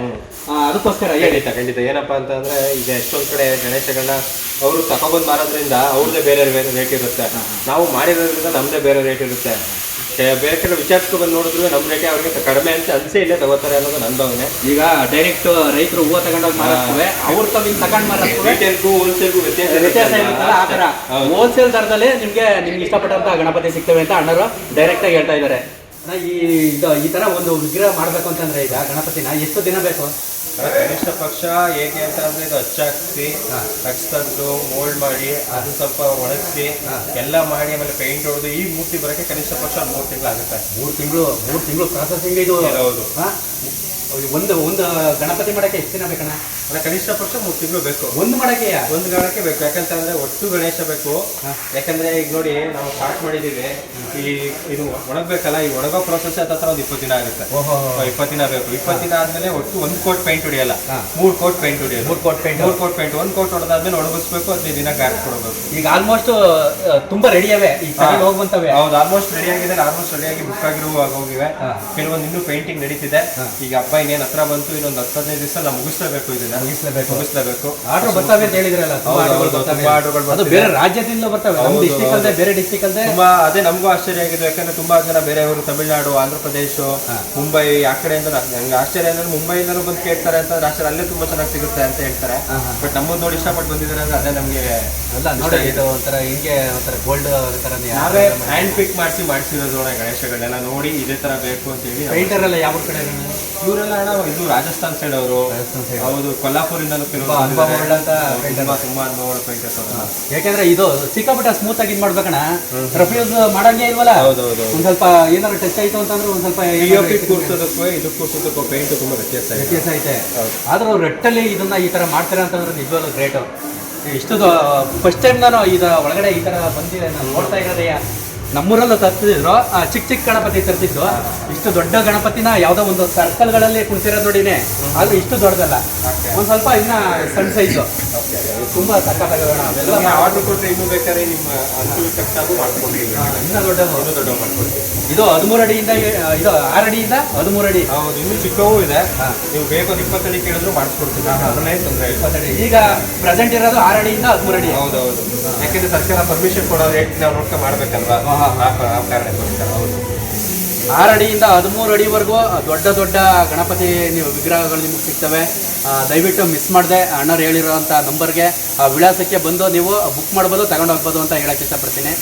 ಆ, ಅದಕ್ಕೋಸ್ಕರ ಹೇಳಿ. ಖಂಡಿತ ಖಂಡಿತ. ಏನಪ್ಪಾ ಅಂತ ಅಂದ್ರೆ ಈಗ ಎಷ್ಟೊಂದ್ ಕಡೆ ಗಣೇಶಗಳನ್ನ ಅವರು ತಗೊಬಂದ್ ಮಾರೋದ್ರಿಂದ ಅವ್ರದ್ದೇ ಬೇರೆ ಬೇರೆ ರೇಟ್ ಇರುತ್ತೆ. ನಾವು ಮಾಡಿರೋದ್ರಿಂದ ನಮ್ದೇ ಬೇರೆ ರೇಟ್ ಇರುತ್ತೆ. ಬೇರೆ ಕಡೆ ವಿಚಾರಿಸ್ಕೊ ಬಂದು ನೋಡಿದ್ರು ನಮ್ಮ ರೇಟೆ ಅವ್ರಿಗೆ ಕಡಿಮೆ ಅಂತ ಅನ್ಸೇ ಇಲ್ಲೇ ತಗೋತಾರೆ ಅನ್ನೋದು ನನ್ನ ಭಾವನೆ. ಈಗ ಡೈರೆಕ್ಟ್ ರೈತರು ಹೂವು ತಗೊಂಡೋಗಿ ಮಾರಾಡ್ತವೆ ಅವ್ರು ತಗೊಂಡು ತಗೊಂಡ್ ರಿಟೇಲ್ಗೂ ಹೋಲ್ಸೇಲ್ಗೂ ವ್ಯತ್ಯಾಸ ವ್ಯತ್ಯಾಸ ಇರುತ್ತಲ್ಲ ಆ ತರ. ಹೋಲ್ಸೇಲ್ ದರದಲ್ಲಿ ನಿಮ್ಗೆ ನಿಮ್ಗೆ ಇಷ್ಟಪಟ್ಟಂತ ಗಣಪತಿ ಸಿಗ್ತವೆ ಅಂತ ಅಣ್ಣರು ಡೈರೆಕ್ಟ್ ಆಗಿ ಹೇಳ್ತಾ ಇದ್ದಾರೆ. ಈ ಇದು ಈ ತರ ಒಂದು ವಿಗ್ರಹ ಮಾಡ್ಬೇಕು ಅಂತಂದ್ರೆ ಈಗ ಗಣಪತಿನ ಎಷ್ಟು ದಿನ ಬೇಕು? ಕನಿಷ್ಠ ಪಕ್ಷ ಹೇಗೆ ಅಂತ ಅಂದ್ರೆ ಇದು ಹಚ್ಚಾಕ್ಸಿ ಹಚ್ತಂದು ಮೋಲ್ಡ್ ಮಾಡಿ ಅದು ಸ್ವಲ್ಪ ಒಣಗಿಸಿ ಎಲ್ಲ ಮಾಡಿ ಆಮೇಲೆ ಪೇಂಟ್ ಹೊಡೆದು ಈ ಮೂರ್ತಿ ಬರೋಕ್ಕೆ ಕನಿಷ್ಠ ಪಕ್ಷ ಮೂರು ತಿಂಗಳು ಆಗುತ್ತೆ ಮೂರು ತಿಂಗಳು ಮೂರು ತಿಂಗಳು ಪ್ರಾಸೆಸಿಂಗ್ ಇದು? ಹೌದು. ಹಾ? ಒಂದು ಒಂದು ಗಣಪತಿ ಮಾಡಕ್ಕೆ ಎಷ್ಟು ದಿನ ಬೇಕಣ್ಣ? ಅಂದ್ರೆ ಕನಿಷ್ಠ ಪಕ್ಷ ಮೂರು ತಿಂಗಳು ಬೇಕು. ಒಂದು ಮಾಡಕ್ಕೆ ಒಂದು ಗಣಕ್ಕೆ ಬೇಕು. ಯಾಕಂತಂದ್ರೆ ಒಟ್ಟು ಗಣೇಶ ಬೇಕು. ಯಾಕಂದ್ರೆ ಈಗ ನೋಡಿ ನಾವು ಸ್ಟಾರ್ಟ್ ಮಾಡಿದೀವಿ ಈ ಇದು ಒಣಗ್ಬೇಕಲ್ಲ ಈ ಒಣಗೋ ಪ್ರೊಸೆಸ್ ಹತ್ರ ಒಂದು ಇಪ್ಪತ್ತು ದಿನ ಆಗುತ್ತೆ. ಇಪ್ಪತ್ತು ದಿನ ಬೇಕು. ಇಪ್ಪತ್ತು ದಿನ ಆದ್ಮೇಲೆ ಒಟ್ಟು ಒಂದು ಕೋಟ್ ಪೇಂಟ್ ಹೊಡಿಯಲ್ಲ. ಮೂರು ಕೋಟ್ ಪೇಂಟ್ ಹೊಡಿಯೋದು. ಮೂರು ಕೋಟ್ ಪೇಂಟ್ ಮೂರು ಕೋಟ್ ಪೇಂಟ್ ಒಂದು ಕೋಟ್ ಹೊಡೆದಾದ್ಮೇಲೆ ಒಣಗಿಸ್ಬೇಕು ಹದಿನೈದು ದಿನ ಗಾರ್ಡ್ ಕೊಡಬೇಕು. ಈಗ ಆಲ್ಮೋಸ್ಟ್ ತುಂಬಾ ರೆಡಿ ಅವೆ ಈಗ ಸರಿ ಹೋಗುವಂತವೆ ಹೌದು ಆಲ್ಮೋಸ್ಟ್ ರೆಡಿ ಆಗಿದೆ. ಆಲ್ಮೋಸ್ಟ್ ರೆಡಿ ಆಗಿ ಬುಕ್ ಆಗಿರುವ ಹೋಗಿವೆ. ಕೆಲವೊಂದು ಇನ್ನೂ ಪೇಂಟಿಂಗ್ ನಡೀತಿದೆ. ಈಗ ಹಬ್ಬ ಇನ್ನೇನು ಹತ್ರ ಬಂತು ಇನ್ನೊಂದು ಹತ್ತು ಹದಿನೈದು ದಿವಸ ನಾವು ಮುಗಿಸ್ಲೇಬೇಕು ಇದನ್ನ. ಮುಗಿಸ್ಲೇಬೇಕು. ಮುಗಿಸ್ಲೇಬೇಕು. ಆರ್ಡರ್ ಬರ್ತವೆ ಅಂತ ಹೇಳಿದ್ರಲ್ಲ ತುಂಬಾ ಹೌದು, ಆರ್ಡರ್ಗಳು ಬರ್ತವೆ. ತುಂಬಾ ಆರ್ಡರ್ಗಳು ಅದು. ಬೇರೆ ರಾಜ್ಯದಿಂದ ಬರ್ತಾವೆ. ನಮ್ಮ ಹೌದು, ಡಿಸ್ಟಿಕ್ ಅಲ್ಲದೆ ಬೇರೆ ಡಿಸ್ಟಿಕ್ ಅಲ್ಲದೆ. ತುಂಬಾ ಅದೇ ನಮಗೂ ಆಶ್ಚರ್ಯ ಆಗಿದೆ. ಯಾಕಂದ್ರೆ ತುಂಬಾ ಜನ ಬೇರೆಯವರು ತಮಿಳುನಾಡು ಆಂಧ್ರ ಪ್ರದೇಶ ಮುಂಬೈ ಆ ಕಡೆಯಿಂದ ನಂಗೆ ಆಶ್ಚರ್ಯ ಅಂದ್ರೆ ಮುಂಬೈಯಿಂದ ಬಂದು ಕೇಳ್ತಾರೆ ಅಂತ ಆಶ್ಚರ್ಯ. ಅಲ್ಲೇ ತುಂಬಾ ಚೆನ್ನಾಗಿ ಸಿಗುತ್ತೆ ಅಂತ ಹೇಳ್ತಾರೆ. ಬಟ್ ನಮ್ಮದು ನೋಡಿ ಇಷ್ಟಪಟ್ಟು ಬಂದಿದ್ದಾರೆ ಅಂದ್ರೆ ಅದೇ ನಮಗೆ ಅಲ್ಲ ನೋಡಿ ಇದು ಒಂಥರ ಹಿಂಗೆ ಒಂಥರ ಗೋಲ್ಡ್ ತರ ನಾವೇ ಹ್ಯಾಂಡ್ ಪಿಕ್ ಮಾಡಿಸಿ ಮಾಡಿಸಿರೋದು ಗಣೇಶಗಳನ್ನೆಲ್ಲ ನೋಡಿ ಇದೇ ತರ ಬೇಕು ಅಂತ ಹೇಳಿ ಪೇಂಟರ್ ಎಲ್ಲ ಯಾವ ಕಡೆ ಇವರೆಲ್ಲ ಅಣ್ಣ ಇದು ರಾಜಸ್ಥಾನ್ ಸೈಡ್ ಅವರು. ರಾಜಸ್ಥಾನ್. ಹೌದು ಕೊಲ್ಲಾಪುರಿಂದಲೂ ಕೆಲವರು ತುಂಬಾ ಅನುಭವ ಬಂದಿದ್ದಾರೆ. ಉಳ್ಳಂತ ಹೌದು, ತುಂಬಾ ತುಂಬಾ ಅನುಭವ ಪೇಂಟರ್ಸ್ ಅವರು ಯಾಕಂದ್ರೆ ಇದು ಸಿಕ್ಕಾಪಟ್ಟೆ ಸ್ಮೂತ್ ಆಗಿ ಇದ್ ಮಾಡ್ಬೇಕಣ ರಫ್ಯೂಸ್ ಮಾಡಂಗೆ ಇಲ್ವಲ್ಲ? ಹೌದೌದು. ಒಂದ್ ಸ್ವಲ್ಪ ಏನಾದ್ರು ಟಚ್ ಆಯ್ತು ಅಂತಂದ್ರೆ ಒಂದ್ ಸ್ವಲ್ಪ ಪಿ ಏನಾದ್ರು ಪಿ ಕೂರ್ಸೋದಕ್ಕೂ ಇದು ಕೂರ್ಸೋದಕ್ಕೂ ಪೇಂಟ್ ತುಂಬಾ ವ್ಯತ್ಯಾಸ ವ್ಯತ್ಯಾಸ ಐತೆ. ಆದ್ರೂ ರೆಟ್ಟಲ್ಲಿ ಇದನ್ನ ಈ ತರ ಮಾಡ್ತಾರೆ ಅಂತಂದ್ರೆ ನಿಜವಾಗ್ಲೂ ಗ್ರೇಟ್ ಇಷ್ಟು ಫಸ್ಟ್ ಟೈಮ್ ನಾನು ಇದ ಒಳಗಡೆ ಈ ತರ ಬಂದಿದೆ ನಾನು ನೋಡ್ತಾ ಇರೋದೇ ನಮ್ಮೂರಲ್ಲೂ ತರ್ತಿದ್ರು. ಚಿಕ್ಕ ಚಿಕ್ಕ ಗಣಪತಿ ತರ್ತಿದ್ದು ಇಷ್ಟು ದೊಡ್ಡ ಗಣಪತಿನ ಯಾವ್ದೋ ಒಂದು ಸರ್ಕಲ್ಗಳಲ್ಲಿ ಕುಂತಿರೋ ನೋಡಿನೇ. ಆದ್ರೆ ಇಷ್ಟು ದೊಡ್ಡದಲ್ಲ. ಒಂದ್ ಸ್ವಲ್ಪ ಇನ್ನ ಸಣ್ಣ ಸೈಜು. ತುಂಬಾ ಸಕ್ಕತ್ತಾಗಣ ಅವೆಲ್ಲ ಆರ್ಡರ್ ಕೊಟ್ಟರೆ ಇನ್ನೂ ಬೇಕಾದ್ರೆ ನಿಮ್ಮ ಅನುಕೂಲ ತಕ್ಷಣ ಮಾಡ್ಕೊಡ್ತೀವಿ ಇನ್ನೂ ದೊಡ್ಡದು. ಇನ್ನೂ ದೊಡ್ಡ ಮಾಡ್ಕೊಡ್ತೀವಿ. ಇದು ಹದಿಮೂರು ಅಡಿಯಿಂದ ಇದು ಆರು ಅಡಿಯಿಂದ ಹದಿಮೂರು ಅಡಿ ಹೌದು ಇನ್ನೂ ಚಿಕ್ಕವೂ ಇದೆ. ನೀವು ಬೇಕು ಇಪ್ಪತ್ತಡಿ ಕೇಳಿದ್ರು ಮಾಡಿಸ್ಕೊಡ್ತೀವಿ. ಅದನ್ನೇ ತೊಂದರೆ ಇಪ್ಪತ್ತಡಿ. ಈಗ ಪ್ರೆಸೆಂಟ್ ಇರೋದು ಆರು ಅಡಿಯಿಂದ ಹದಿಮೂರು ಅಡಿ ಹೌದು ಯಾಕೆಂದ್ರೆ ಸರ್ಕಾರ ಪರ್ಮಿಷನ್ ಕೊಡೋ ರೇಟ್ ನಾವು ನೋಡ್ಕೊಂಡು ಮಾಡ್ಬೇಕಲ್ವಾ? ಆ ಕಾರಣಕ್ಕೋಸ್ಕರ. ಹೌದು. ಆರು ಅಡಿಯಿಂದ ಹದಿಮೂರು ಅಡಿವರೆಗೂ ದೊಡ್ಡ ದೊಡ್ಡ ಗಣಪತಿ ನೀವು ವಿಗ್ರಹಗಳು ನಿಮಗೆ ಸಿಗ್ತವೆ. ದಯವಿಟ್ಟು ಮಿಸ್ ಮಾಡದೆ. ಅಣ್ಣವ್ರು ಹೇಳಿರೋಂಥ ನಂಬರ್ಗೆ ಆ ವಿಳಾಸಕ್ಕೆ ಬಂದು ನೀವು ಬುಕ್ ಮಾಡ್ಬೋದು ತಗೊಂಡು ಹೋಗ್ಬೋದು ಅಂತ ಹೇಳಕ್ಕೆ ಇಷ್ಟಪಡ್ತೀನಿ.